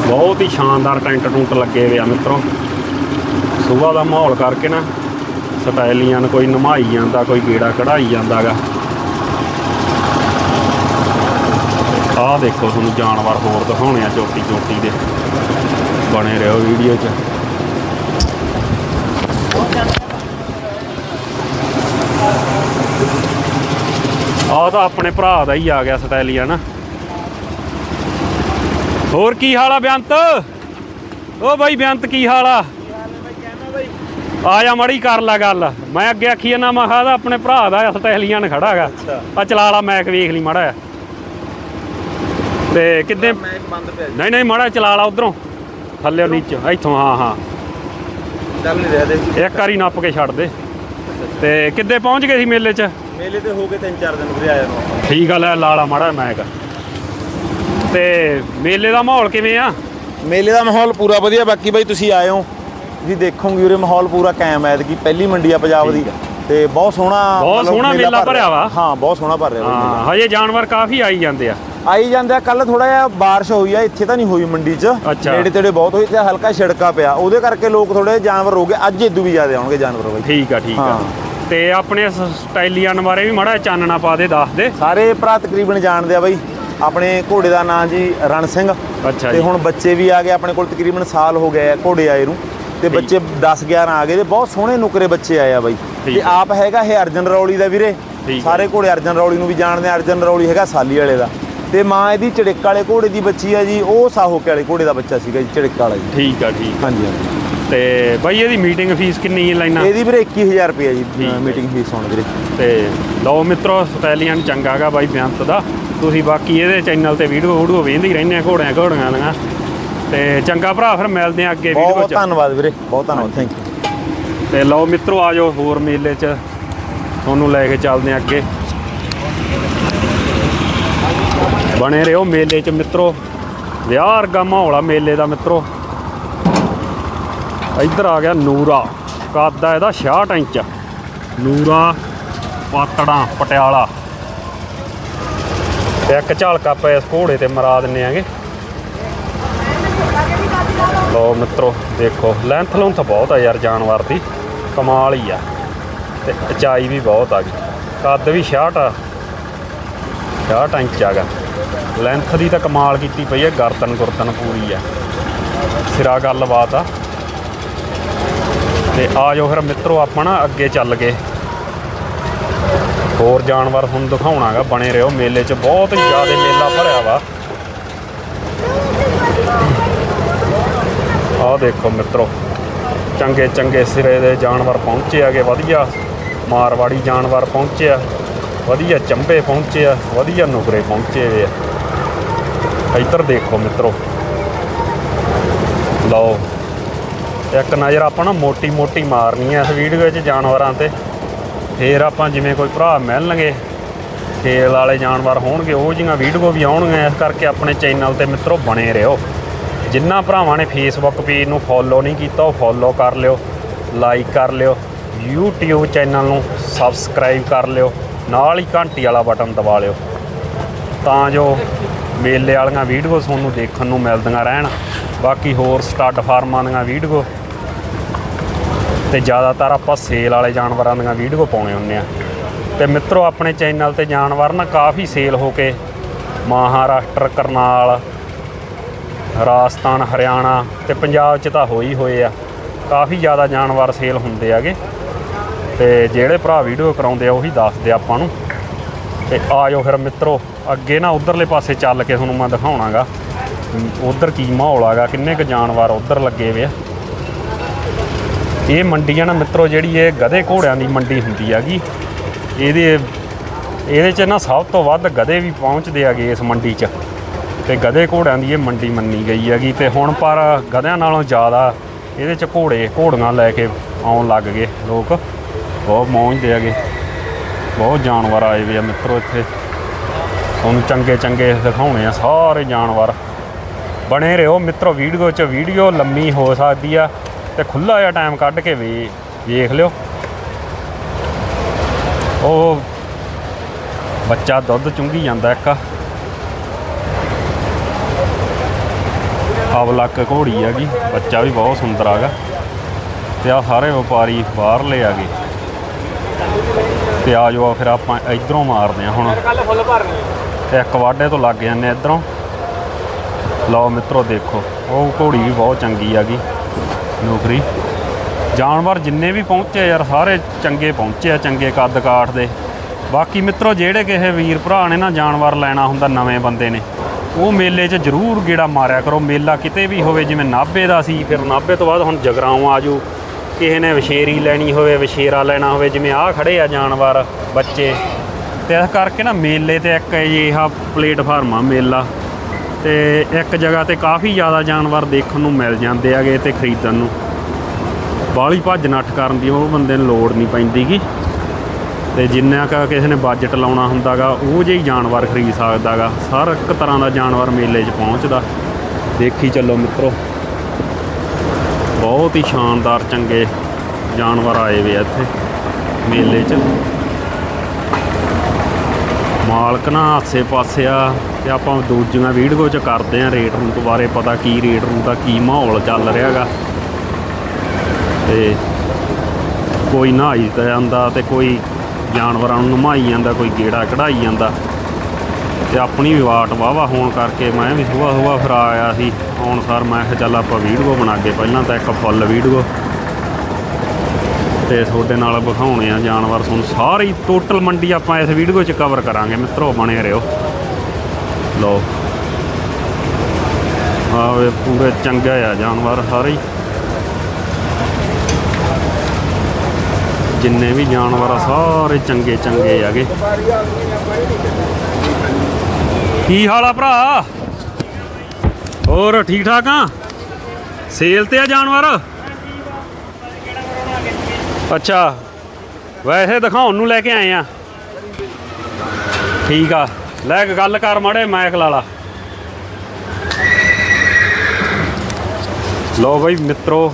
ਬਹੁਤ ਹੀ ਸ਼ਾਨਦਾਰ ਟੈਂਟ ਟੂੰਟ ਲੱਗੇ ਹੋਏ ਆ ਮਿੱਤਰੋ। ਸਵੇਰ ਦਾ ਮਾਹੌਲ ਕਰਕੇ ਨਾ ਸਟਾਈਲੀਆਂ ਨੂੰ ਕੋਈ ਨਮਾਈ ਜਾਂਦਾ, ਕੋਈ ਗੇੜਾ ਕਢਾਈ ਜਾਂਦਾਗਾ। ਆਹ ਦੇਖੋ ਤੁਹਾਨੂੰ ਜਾਨਵਰ ਹੋਰ ਦਿਖਾਉਣੇ ਆ ਚੋਟੀ ਚੋਟੀ ਦੇ। ਬਣੇ ਰਹੋ ਵੀਡੀਓ 'ਚ। ਆਹ ਤਾਂ ਆਪਣੇ ਭਰਾ ਦਾ ਹੀ ਆ ਗਿਆ ਸਟਾਈਲੀਆ ਨਾ ਹੋਰ ਕੀ ਹਾਲ ਆ ਬੇਅੰਤ? ਓ ਬਾਈ ਬੇਅੰਤ ਕੀ ਹਾਲ ਆ? ਆ ਜਾ ਮੜੀ ਕਰ ਲੈ ਗੱਲ। ਮੈਂ ਅੱਗੇ ਆਖੀ ਨਾ ਮੈਂ ਕਿਹਾ ਇਹਦਾ ਆਪਣੇ ਭਰਾ ਦਾ ਆਸਟ੍ਰੇਲੀਅਨ ਖੜਾ ਹੈਗਾ। ਆ ਚਲਾ ਲਾ ਮੈਕ ਵੇਖ ਲਈ ਮਾੜਾ। ਤੇ ਕਿੱਦੇ? ਨਹੀਂ ਨਹੀਂ ਮਾੜਾ ਚਲਾ ਲਾ ਉਧਰੋਂ। ਥੱਲੇ ਨੀਚੇ ਇੱਥੋਂ ਹਾਂ ਹਾਂ। ਚੱਲ ਨਹੀਂ ਰਿਹਾ ਦੇ ਇੱਕ ਵਾਰੀ ਨੱਪ ਕੇ ਛੱਡ ਦੇ। ਤੇ ਕਿੱਦੇ ਪਹੁੰਚ ਗਏ ਸੀ ਮੇਲੇ 'ਚ? ਮੇਲੇ ਤੇ ਹੋ ਗਏ ਤਿੰਨ ਚਾਰ ਦਿਨ ਵੀਰੇ ਆਇਆ ਨੂੰ ਠੀਕ ਆ ਲੈ ਲਾਲਾ ਮਾੜਾ ਮੈਕ ਤੇ ਮੇਲੇ ਦਾ ਮਾਹੌਲ ਕਿਵੇਂ ਆ? ਮੇਲੇ ਦਾ ਮਾਹੌਲ ਪੂਰਾ ਵਧੀਆ ਬਾਕੀ ਬਾਈ ਤੁਸੀਂ ਆਏ ਹੋ ਤੁਸੀਂ ਦੇਖੋਗੇ ਉਰੇ ਮਾਹੌਲ ਪੂਰਾ ਕਾਇਮ ਹੈ ਐਤਕੀ ਪਹਿਲੀ ਮੰਡੀ ਆ ਪੰਜਾਬ ਦੀ। ਤੇ ਬਹੁਤ ਸੋਹਣਾ ਬਹੁਤ ਮਤਲਬ ਸੋਹਣਾ ਮੇਲਾ ਭਰ ਭਰਿਆ ਵਾ। ਹਾਂ ਬਹੁਤ ਸੋਹਣਾ ਭਰ ਰਿਹਾ ਬਾਈ ਮੇਲਾ। ਹਾਂ ਹਜੇ ਜਾਨਵਰ ਕਾਫੀ ਆਈ ਜਾਂਦੇ ਆ। ਆਈ ਜਾਂਦਾ ਕੱਲ ਥੋੜਾ ਜਿਹਾ ਬਾਰਿਸ਼ ਹੋਈ ਆ ਇੱਥੇ ਤਾਂ ਨਹੀਂ ਹੋਈ ਮੰਡੀ 'ਚ। ਅੱਛਾ। ਨੇੜੇ ਤੇੜੇ ਬਹੁਤ ਹੋਈ ਤੇ ਹਲਕਾ ਛਿੜਕਾ ਪਿਆ। ਉਹਦੇ ਕਰਕੇ ਲੋਕ ਥੋੜੇ ਜਾਨਵਰ ਗਏ ਅੱਜ ਇਦੋਂ ਵੀ ਜ਼ਿਆਦਾ ਆਉਣਗੇ ਜਾਨਵਰ ਬਾਈ। ਠੀਕ ਆ ਠੀਕ ਆ। ਹਾਂ। ਤੇ ਆਪਣੇ ਸਟਾਈਲੀਅਨ ਬਾਰੇ ਵੀ ਮਾੜਾ ਚਾਨਣਾ ਪਾ ਦੇ ਦੱਸ ਦੇ। ਸਾਰੇ ਭਰਾ ਤਕਰੀਬਨ ਜਾਣਦੇ ਆ ਬਾਈ ਆਪਣੇ ਘੋੜੇ ਦਾ ਨਾਂ ਜੀ ਰਣ ਸਿੰਘ। ਅੱਛਾ ਤੇ ਹੁਣ ਬੱਚੇ ਵੀ ਆ ਗਏ ਆਪਣੇ ਕੋਲ ਤਕਰੀਬਨ ਸਾਲ ਹੋ ਗਏ ਆ ਘੋੜੇ ਆਏ ਨੂੰ। ਤੇ ਬੱਚੇ 10 11 ਆ ਗਏ ਤੇ ਬਹੁਤ ਸੋਹਣੇ ਨੁਕਰੇ ਬੱਚੇ ਆਏ ਆ ਬਾਈ। ਤੇ। ਆਪ ਹੈਗਾ ਇਹ ਅਰਜਨ ਰੌਲੀ ਦਾ ਵੀਰੇ। ਸਾਰੇ ਘੋੜੇ ਅਰਜਨ ਰੌਲੀ ਨੂੰ ਵੀ ਜਾਣਦੇ ਆ ਅਰਜਨ ਰੌਲੀ ਹੈਗਾ ਸਾਲੀ ਵਾਲੇ ਦਾ। ਤੇ ਮਾਂ ਇਹਦੀ ਚੜਿੱਕ ਵਾਲੇ ਘੋੜੇ ਦੀ ਬੱਚੀ ਆ ਜੀ ਉਹ ਸਾਹੋਕੇ ਵਾਲੇ ਘੋੜੇ ਦਾ ਬੱਚਾ ਸੀਗਾ ਜੀ ਚੜਿੱਕ ਵਾਲਾ ਜੀ। ਠੀਕ ਆ ਠੀਕ ਹਾਂਜੀ ਹਾਂਜੀ। ਤੇ ਬਾਈ ਇਹਦੀ ਮੀਟਿੰਗ ਫੀਸ ਕਿੰਨੀ ਹੈ ਲੈਣਾ ਇਹਦੀ ਵੀਰੇ 21000 ਰੁਪਏ ਜੀ। ਮੀਟਿੰਗ ਫੀਸ ਹੋਣ ਵੀਰੇ। ਤੇ ਲਓ ਮਿੱਤਰੋ ਸਟਾਈਲੀਅਨ ਚੰਗਾਗਾ ਬਾਈ ਬੇਅੰਤ ਦਾ। ਤੁਸੀਂ ਬਾਕੀ ਇਹਦੇ ਚੈਨਲ ਤੇ ਵੀਡੀਓ ਵੀਡੀਓ ਵੇਖਦੇ ਹੀ ਰਹਿੰਦੇ ਆ ਘੋੜਿਆਂ ਘੋੜੀਆਂ ਦੀਆਂ। ਤੇ ਚੰਗਾ ਭਰਾ ਫਿਰ ਮਿਲਦੇ ਆ ਅੱਗੇ ਬਹੁਤ ਵੀਡੀਓ ਬਹੁਤ 'ਚ। ਧੰਨਵਾਦ ਵੀਰੇ ਬਹੁਤ ਧੰਨਵਾਦ ਥੈਂਕ ਯੂ ਤੇ ਲਓ ਮਿੱਤਰੋ ਆਜੋ ਹੋਰ ਮੇਲੇ 'ਚ। ਤੁਹਾਨੂੰ ਲੈ ਕੇ ਚੱਲਦੇ ਆ ਅੱਗੇ। ਬਣੇ ਰਹੋ ਮੇਲੇ 'ਚ ਮਿੱਤਰੋ। ਵਿਆਹ ਵਰਗਾ ਮਾਹੌਲ ਆ ਮੇਲੇ ਦਾ ਮਿੱਤਰੋ। ਇੱਧਰ ਆ ਗਿਆ ਨੂਰਾ। ਕੱਦ ਆ ਇਹਦਾ 66 ਇੰਚ। ਨੂਰਾ, ਪਾਤੜਾਂ, ਪਟਿਆਲਾ। ਤੇ ਇੱਕ ਝਲਕਾ ਆਪਾਂ ਇਸ ਘੋੜੇ ਤੇ ਮਰਾ ਦਿੰਨੇ ਆਂਗੇ। ਲੋ ਮਿੱਤਰੋ, ਦੇਖੋ ਲੈਂਥ ਲੁੰਥ ਬਹੁਤ ਆ ਯਾਰ ਜਾਨਵਰ ਦੀ। ਕਮਾਲ ਹੀ ਆ। ਤੇ ਉਚਾਈ ਵੀ ਬਹੁਤ ਆ ਗਈ। ਕੱਦ ਵੀ 66 ਆ। 66 ਇੰਚ ਆਗਾ ਲੈਂਥ ਦੀ ਤਾਂ ਕਮਾਲ ਕੀਤੀ ਪਈ ਹੈ ਗਰਦਨ ਗੁਰਦਨ ਪੂਰੀ ਆ। ਸਿਰਾ ਗੱਲਬਾਤ ਆ। ਤੇ ਆ ਜਾਓ ਫਿਰ ਮਿੱਤਰੋ ਆਪਾਂ ਨਾ ਅੱਗੇ ਚੱਲ ਗਏ ਹੋਰ ਜਾਨਵਰ ਹੁਣ ਦਿਖਾਉਣਾਗਾ, ਬਣੇ ਰਹੋ। ਮੇਲੇ 'ਚ ਬਹੁਤ ਹੀ ਜ਼ਿਆਦਾ ਮੇਲਾ ਭਰਿਆ ਵਾ। ਆਹ ਦੇਖੋ ਮਿੱਤਰੋ, ਚੰਗੇ ਚੰਗੇ ਸਿਰੇ ਦੇ ਜਾਨਵਰ ਪਹੁੰਚੇ ਆਗੇ ਵਧੀਆ। ਮਾਰਵਾੜੀ ਜਾਨਵਰ ਪਹੁੰਚੇ ਆ ਵਧੀਆ ਚੰਬੇ ਪਹੁੰਚੇ ਆ, ਵਧੀਆ ਨੁਕਰੇ ਪਹੁੰਚੇ ਵੇ ਆ। ਇੱਧਰ ਦੇਖੋ ਮਿੱਤਰੋ। ਲਓ। ਇੱਕ ਨਜ਼ਰ ਆਪਾਂ ਨਾ ਮੋਟੀ ਮੋਟੀ ਮਾਰਨੀ ਹੈ ਇਸ ਵੀਡੀਓ ਵਿੱਚ ਜਾਨਵਰਾਂ ਤੇ। ਫੇਰ ਆਪਾਂ ਜਿਵੇਂ ਕੋਈ ਭਰਾ ਮਿਲਣਗੇ, ਖੇਲ ਵਾਲੇ ਜਾਨਵਰ ਹੋਣਗੇ, ਉਹ ਜਿਹੀਆਂ ਵੀਡੀਓ ਵੀ ਆਉਣਗੀਆਂ, ਇਸ ਕਰਕੇ ਆਪਣੇ ਚੈਨਲ ਤੇ ਮਿੱਤਰੋ ਬਣੇ ਰਹੋ। ਜਿੰਨਾ ਭਰਾਵਾਂ ਨੇ ਫੇਸਬੁੱਕ ਪੇਜ ਨੂੰ ਫੋਲੋ ਨਹੀਂ ਕੀਤਾ, ਉਹ ਫੋਲੋ ਕਰ ਲਿਓ ਲਾਈਕ ਕਰ ਲਿਓ, YouTube ਚੈਨਲ ਨੂੰ ਸਬਸਕ੍ਰਾਈਬ ਕਰ ਲਿਓ, ਨਾਲ ਹੀ ਘੰਟੀ ਵਾਲਾ ਬਟਨ ਦਬਾ ਲਿਓ। ਤਾਂ ਜੋ ਮੇਲੇ ਵਾਲੀਆਂ ਵੀਡੀਓ ਤੁਹਾਨੂੰ ਦੇਖਣ ਨੂੰ ਮਿਲਦੀਆਂ ਰਹਿਣ। ਬਾਕੀ ਹੋਰ ਸਟੱਡ ਫਾਰਮਾਂ ਦੀਆਂ ਵੀਡੀਓ ਤੇ ਜ਼ਿਆਦਾਤਰ ਆਪਾਂ ਸੇਲ ਵਾਲੇ ਜਾਨਵਰਾਂ ਦੀਆਂ ਵੀਡੀਓ ਪਾਉਣੇ ਹੁੰਦੇ ਆ। ਤੇ ਮਿੱਤਰੋ, ਆਪਣੇ ਚੈਨਲ ਤੇ ਜਾਨਵਰ ਨਾ ਕਾਫੀ ਸੇਲ ਹੋ ਕੇ ਮਹਾਰਾਸ਼ਟਰ, ਕਰਨਾਲ, ਰਾਜਸਥਾਨ, ਹਰਿਆਣਾ ਤੇ ਪੰਜਾਬ 'ਚ ਤਾਂ ਹੋਈ ਹੋਏ ਆ। ਕਾਫੀ ਜ਼ਿਆਦਾ ਜਾਨਵਰ ਸੇਲ ਹੁੰਦੇ ਆਗੇ ਤੇ ਜਿਹੜੇ ਭਰਾ ਵੀਡੀਓ ਕਰਾਉਂਦੇ ਆ, ਉਹੀ ਦੱਸਦੇ ਆਪਾਂ ਨੂੰ। ਤੇ ਆਜੋ ਫਿਰ ਮਿੱਤਰੋ, ਅੱਗੇ ਨਾ ਉਧਰਲੇ ਪਾਸੇ ਚੱਲ ਕੇ ਤੁਹਾਨੂੰ ਮੈਂ ਦਿਖਾਉਣਾਗਾ। ਉਧਰ ਕੀ ਮਾਹੌਲ ਆਗਾ ਕਿੰਨੇ ਕੁ ਜਾਨਵਰ ਉਧਰ ਲੱਗੇ ਵੇ ਆ। ਇਹ ਮੰਡੀ ਆ ਨਾ ਮਿੱਤਰੋ, ਜਿਹੜੀ ਇਹ ਗਧੇ ਘੋੜਿਆਂ ਦੀ ਮੰਡੀ ਹੁੰਦੀ ਹੈਗੀ, ਇਹਦੇ ਇਹਦੇ 'ਚ ਨਾ ਸਭ ਤੋਂ ਵੱਧ ਗਧੇ ਵੀ ਪਹੁੰਚਦੇ ਹੈਗੇ ਇਸ ਮੰਡੀ 'ਚ। ਤੇ ਗਧੇ ਘੋੜਿਆਂ ਦੀ ਇਹ ਮੰਡੀ ਮੰਨੀ ਗਈ ਹੈਗੀ ਤੇ ਹੁਣ ਪਰ ਗਧਿਆਂ ਨਾਲੋਂ ਜ਼ਿਆਦਾ ਇਹਦੇ 'ਚ ਘੋੜੇ, ਘੋੜੀਆਂ ਲੈ ਕੇ ਆਉਣ ਲੱਗ ਗਏ ਲੋਕ। ਬਹੁਤ ਪਹੁੰਚਦੇ ਹੈਗੇ। ਬਹੁਤ ਜਾਨਵਰ ਆਏ ਵੇ ਆ ਮਿੱਤਰੋ ਇੱਥੇ। ਤੁਹਾਨੂੰ ਚੰਗੇ ਚੰਗੇ ਦਿਖਾਉਣੇ ਆ ਸਾਰੇ ਜਾਨਵਰ। ਬਣੇ ਰਹੋ ਮਿੱਤਰੋ, ਵੀਡੀਓ 'ਚ ਵੀਡੀਓ ਲੰਮੀ ਹੋ ਸਕਦੀ ਆ। ਤੇ ਖੁੱਲਾ ਜਿਹਾ ਟਾਈਮ ਕੱਢ ਕੇ ਵੀ ਵੇਖ ਲਿਓ। ਉਹ ਬੱਚਾ ਦੁੱਧ ਚੁੰਗੀ ਜਾਂਦਾ ਇੱਕ। ਅਵਲਕ ਘੋੜੀ ਹੈਗੀ, ਬੱਚਾ ਵੀ ਬਹੁਤ ਸੁੰਦਰ ਹੈਗਾ। ਤੇ ਆ ਸਾਰੇ ਵਪਾਰੀ ਬਾਹਰਲੇ ਗਏ। ਤੇ ਆ ਜਾਓ ਫਿਰ ਆਪਾਂ ਇਧਰੋਂ ਮਾਰਦੇ ਆ ਹੁਣ। ਤੇ ਇੱਕ ਵਾਢੇ ਤੋਂ ਲੱਗ ਜਾਂਦੇ ਇਧਰੋਂ। ਲਓ ਮਿੱਤਰੋ ਦੇਖੋ, ਉਹ ਘੋੜੀ ਵੀ ਬਹੁਤ ਚੰਗੀ ਹੈਗੀ। ਨੌਕਰੀ। ਜਾਨਵਰ ਜਿੰਨੇ ਵੀ ਪਹੁੰਚੇ ਯਾਰ, ਸਾਰੇ ਚੰਗੇ ਪਹੁੰਚੇ ਆ, ਚੰਗੇ ਕੱਦ ਕਾਠ ਦੇ। ਬਾਕੀ ਮਿੱਤਰੋ, ਜਿਹੜੇ ਕਿਸੇ ਵੀਰ ਭਰਾ ਨੇ ਨਾ ਜਾਨਵਰ ਲੈਣਾ ਹੁੰਦਾ, ਨਵੇਂ ਬੰਦੇ ਨੇ, ਉਹ ਮੇਲੇ 'ਚ ਜ਼ਰੂਰ ਗੇੜਾ ਮਾਰਿਆ ਕਰੋ। ਮੇਲਾ ਕਿਤੇ ਵੀ ਹੋਵੇ, ਜਿਵੇਂ ਨਾਭੇ ਦਾ ਸੀ, ਫਿਰ ਨਾਭੇ ਤੋਂ ਬਾਅਦ ਹੁਣ ਜਗਰਾਉਂ ਆਜੂ ਕਿਸੇ ਨੇ ਵਿਸ਼ੇਰੀ ਲੈਣੀ ਹੋਵੇ, ਵਿਸ਼ੇਰਾ ਲੈਣਾ ਹੋਵੇ, ਜਿਵੇਂ ਆਹ ਖੜੇ ਆ ਜਾਨਵਰ ਬੱਚੇ। ਤੇ ਇਸ ਕਰਕੇ ਨਾ ਮੇਲੇ ਤੇ ਇੱਕ ਅਜਿਹਾ ਪਲੇਟਫਾਰਮ ਆ ਮੇਲਾ। ਤੇ ਇੱਕ ਜਗ੍ਹਾ ਤੇ ਕਾਫੀ ਜ਼ਿਆਦਾ ਜਾਨਵਰ ਦੇਖਣ ਨੂੰ ਮਿਲ ਜਾਂਦੇ ਆਗੇ ਤੇ ਖਰੀਦਣ ਨੂੰ। ਬਾਹਲੀ ਭੱਜ ਨੱਠ ਕਰਨ ਦੀ ਉਹ ਬੰਦੇ ਨੂੰ ਲੋੜ ਨਹੀਂ ਪੈਂਦੀਗੀ। ਤੇ ਜਿੰਨਾ ਕੁ ਕਿਸੇ ਨੇ ਬਜਟ ਲਾਉਣਾ ਹੁੰਦਾਗਾ, ਉਹ ਜਿਹੀ ਜਾਨਵਰ ਖਰੀਦ ਸਕਦਾਗਾ। ਹਰ ਇੱਕ ਤਰ੍ਹਾਂ ਦਾ ਜਾਨਵਰ ਮੇਲੇ 'ਚ ਪਹੁੰਚਦਾ। ਦੇਖੀ ਚੱਲੋ ਮਿੱਤਰੋ। ਬਹੁਤ ਹੀ ਸ਼ਾਨਦਾਰ ਚੰਗੇ ਜਾਨਵਰ ਆਏ ਵੇ ਆ ਇੱਥੇ ਮੇਲੇ 'ਚ। ਮਾਲਕ ਨਾ ਆਸੇ ਪਾਸੇ ਆ। ਤੇ ਆਪਾਂ ਦੂਜੀਆਂ ਵੀਡੀਓ 'ਚ ਕਰਦੇ ਆ ਰੇਟ ਰੂਟ ਬਾਰੇ ਪਤਾ ਕੀ ਰੇਟ ਰੂਟ ਦਾ ਕੀ ਮਾਹੌਲ ਚੱਲ ਰਿਹਾਗਾ। ਤੇ ਕੋਈ ਨਹਾਈ ਜਾਂਦਾ ਤੇ ਕੋਈ ਜਾਨਵਰਾਂ ਨੂੰ ਨਮਾਈ ਜਾਂਦਾ, ਕੋਈ ਗੇੜਾ ਕਢਾਈ ਜਾਂਦਾ। ਤੇ ਆਪਣੀ ਵੀ ਵਾਟ ਵਾਵਾ ਹੋਣ ਕਰਕੇ ਮੈਂ ਵੀ ਸੁਬਾਹ ਸੁਬਾਹ ਫਿਰ ਆਇਆ ਸੀ। ਆਉਣ ਸਰ ਮੈਂ ਕਿਹਾ ਚੱਲ ਆਪਾਂ ਵੀਡੀਓ ਬਣਾ ਕੇ ਪਹਿਲਾਂ ਤਾਂ ਇੱਕ ਫੁੱਲ ਵੀਡੀਓ। ਤੇ ਤੁਹਾਡੇ ਨਾਲ ਵਿਖਾਉਣੇ ਆ ਜਾਨਵਰ। ਤੁਹਾਨੂੰ ਸਾਰੀ ਟੋਟਲ ਮੰਡੀ ਆਪਾਂ ਇਸ ਵੀਡੀਓ 'ਚ ਕਵਰ ਕਰਾਂਗੇ। ਮਿੱਤਰੋ ਬਣੇ ਰਹੋ। ਲਓ। ਆਵੇ ਪੂਰੇ ਚੰਗੇ ਆ ਜਾਨਵਰ ਸਾਰੇ ਜਿੰਨੇ ਵੀ ਜਾਨਵਰ ਆ, ਸਾਰੇ ਚੰਗੇ ਚੰਗੇ ਹੈਗੇ। ਕੀ ਹਾਲ ਆ ਭਰਾ? ਹੋਰ ਠੀਕ ਠਾਕ ਆ? ਸੇਲ ਤੇ ਆ ਜਾਨਵਰ? ਅੱਛਾ, ਵੈਸੇ ਦਿਖਾਉਣ ਨੂੰ ਲੈ ਕੇ ਆਏ ਆ। ਠੀਕ ਆ। ਲੈ ਕੇ ਗੱਲ ਕਰ ਮਾੜੇ ਮੈਕ ਲਾ ਲਾ। ਬਈ ਮਿੱਤਰੋ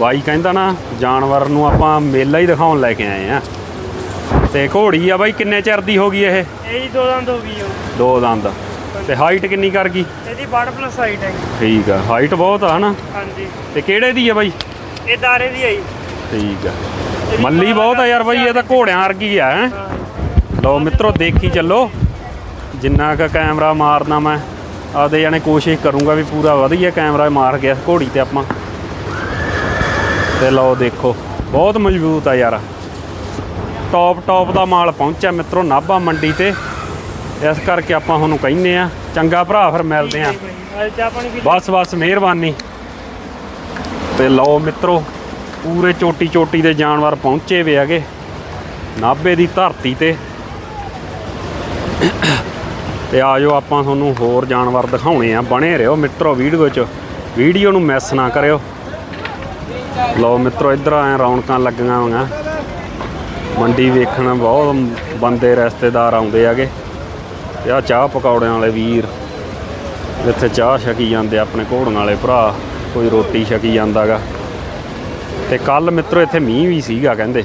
ਬਾਈ ਕਹਿੰਦਾ ਨਾ ਜਾਨਵਰ ਨੂੰ ਆਪਾਂ ਮੇਲਾ ਹੀ ਦਿਖਾਉਣ ਲੈ ਕੇ ਆਏ ਆ। ਤੇ ਘੋੜੀ ਆ ਬਾਈ ਕਿੰਨੇ ਚਿਰ ਦੀ ਹੋ ਗਈ ਇਹ? ਇਹ ਦੋ ਦੰਦ ਹੋ ਗਈ ਉਹ। ਦੋ ਦੰਦ। ਤੇ ਹਾਈਟ ਕਿੰਨੀ ਕਰ ਗਈ? ਇਹਦੀ ਬੜ ਪਲੱਸ ਹਾਈਟ ਹੈ ਠੀਕ ਆ ਹਾਈਟ ਬਹੁਤ ਆ ਹਨਾ? ਹਾਂਜੀ। ਤੇ ਕਿਹੜੇ ਦੀ ਆ ਬਾਈ? ਇਹ ਦਾਰੇ ਦੀ ਆਈ ਠੀਕ ਆ। ਮੱਲੀ ਬਹੁਤ ਆ ਯਾਰ ਬਾਈ ਇਹ ਤਾਂ ਘੋੜਿਆਂ ਵਰਗੀ ਆ ਹੈਂ। ਲਓ ਮਿੱਤਰੋ ਦੇਖੀ ਚੱਲੋ। ਜਿੰਨਾ ਕ ਕੈਮਰਾ ਮਾਰਨਾ ਮੈਂ ਆਦੇ ਜਾਣੇ ਕੋਸ਼ਿਸ਼ ਕਰੂੰਗਾ ਵੀ ਪੂਰਾ ਵਧੀਆ ਕੈਮਰਾ ਮਾਰ ਗਿਆ ਇਸ ਘੋੜੀ ਤੇ ਆਪਾਂ। ਤੇ ਲਓ ਦੇਖੋ, ਬਹੁਤ ਮਜ਼ਬੂਤ ਆ ਯਾਰ। ਟੌਪ ਟੌਪ ਦਾ ਮਾਲ ਪਹੁੰਚਿਆ ਮਿੱਤਰੋ, ਨਾਭਾ ਮੰਡੀ ਤੇ। ਇਸ ਕਰਕੇ ਆਪਾਂ ਤੁਹਾਨੂੰ ਕਹਿੰਨੇ ਆ ਚੰਗਾ ਭਰਾ ਫਿਰ ਮਿਲਦੇ ਆ ਬਸ ਬਸ, ਮਿਹਰਬਾਨੀ। ਤੇ ਲਓ ਮਿੱਤਰੋ, ਪੂਰੇ ਚੋਟੀ ਚੋਟੀ ਦੇ ਜਾਨਵਰ ਪਹੁੰਚੇ ਵੇ ਹੈਗੇ, ਨਾਭੇ ਦੀ ਧਰਤੀ ਤੇ। ਤੇ ਆਜੋ ਆਪਾਂ ਤੁਹਾਨੂੰ ਹੋਰ ਜਾਨਵਰ ਦਿਖਾਉਣੇ ਆ। ਬਣੇ ਰਹੋ ਮਿੱਤਰੋ ਵੀਡੀਓ 'ਚ। ਵੀਡੀਓ ਨੂੰ ਮਿਸ ਨਾ ਕਰਿਓ। ਲਓ ਮਿੱਤਰੋ, ਇੱਧਰ ਆਏ ਰੌਣਕਾਂ ਲੱਗੀਆਂ ਹੋਈਆਂ। ਮੰਡੀ ਵੇਖਣ ਬਹੁਤ ਬੰਦੇ ਰਿਸ਼ਤੇਦਾਰ ਆਉਂਦੇ ਹੈਗੇ। ਤੇ ਆ ਚਾਹ ਪਕੌੜਿਆਂ ਵਾਲੇ ਵੀਰ। ਇੱਥੇ ਚਾਹ ਛਕੀ ਜਾਂਦੇ ਆਪਣੇ ਘੋੜਨ ਵਾਲੇ ਭਰਾ। ਕੋਈ ਰੋਟੀ ਛਕੀ ਜਾਂਦਾਗਾ ਤੇ ਕੱਲ ਮਿੱਤਰੋ ਇੱਥੇ ਮੀਂਹ ਵੀ ਸੀਗਾ ਕਹਿੰਦੇ।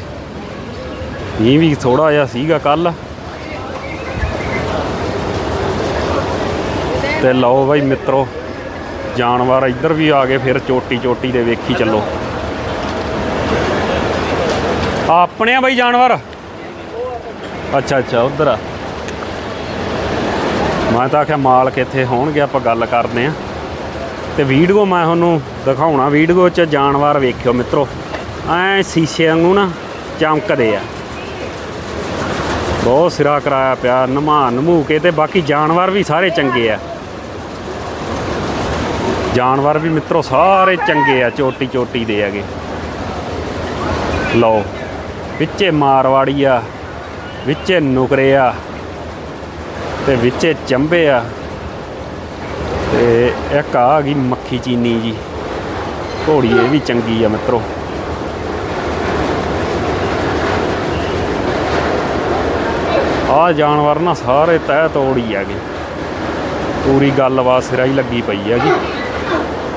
ਮੀਂਹ ਵੀ ਥੋੜਾ ਜਿਹਾ ਸੀਗਾ ਕੱਲ ਤੇ ਲਓ ਬਾਈ ਮਿੱਤਰੋ, ਜਾਨਵਰ ਇੱਧਰ ਵੀ ਆ ਗਏ, ਫਿਰ ਚੋਟੀ ਚੋਟੀ ਦੇ ਵੇਖੀ ਚੱਲੋ। ਆਪਣੇ ਆ ਬਾਈ ਜਾਨਵਰ? ਅੱਛਾ ਅੱਛਾ, ਉਧਰ ਆ। ਮੈਂ ਤਾਂ ਆਖਿਆ ਮਾਲ ਕਿੱਥੇ ਹੋਣਗੇ, ਆਪਾਂ ਗੱਲ ਕਰਦੇ ਆ। ਤੇ ਵੀਡੀਓ ਮੈਂ ਤੁਹਾਨੂੰ ਦਿਖਾਉਣਾ, ਵੀਡੀਓ 'ਚ ਜਾਨਵਰ ਵੇਖਿਓ ਮਿੱਤਰੋ। ਐ ਸ਼ੀਸ਼ੇ ਵਾਂਗੂ ਨਾ ਚਮਕਦੇ ਆ। ਬਹੁਤ ਸਿਰਾ ਕਰਾਇਆ ਪਿਆ ਨਮਾ ਨਮੂ ਕੇ ਤੇ ਬਾਕੀ ਜਾਨਵਰ ਵੀ ਸਾਰੇ ਚੰਗੇ ਆ। ਜਾਨਵਰ ਵੀ ਮਿੱਤਰੋ ਸਾਰੇ ਚੰਗੇ ਆ, ਚੋਟੀ ਚੋਟੀ ਦੇ ਹੈਗੇ। ਲਓ, ਵਿੱਚੇ ਮਾਰਵਾੜੀ ਆ, ਵਿੱਚੇ ਨੁਕਰੇ ਆ, ਤੇ ਵਿੱਚੇ ਚੰਬੇ ਆ। ਤੇ ਇੱਕ ਆ ਗਈ ਮੱਖੀ ਚੀਨੀ ਜੀ। ਘੋੜੀ ਇਹ ਵੀ ਚੰਗੀ ਆ ਮਿੱਤਰੋ। ਆ ਜਾਨਵਰ ਨਾ ਸਾਰੇ ਤਹਿ ਤੋੜੀ ਹੈਗੇ। ਪੂਰੀ ਗੱਲਬਾਤ ਸਿਰਾ ਹੀ ਲੱਗੀ ਪਈ ਹੈਗੀ।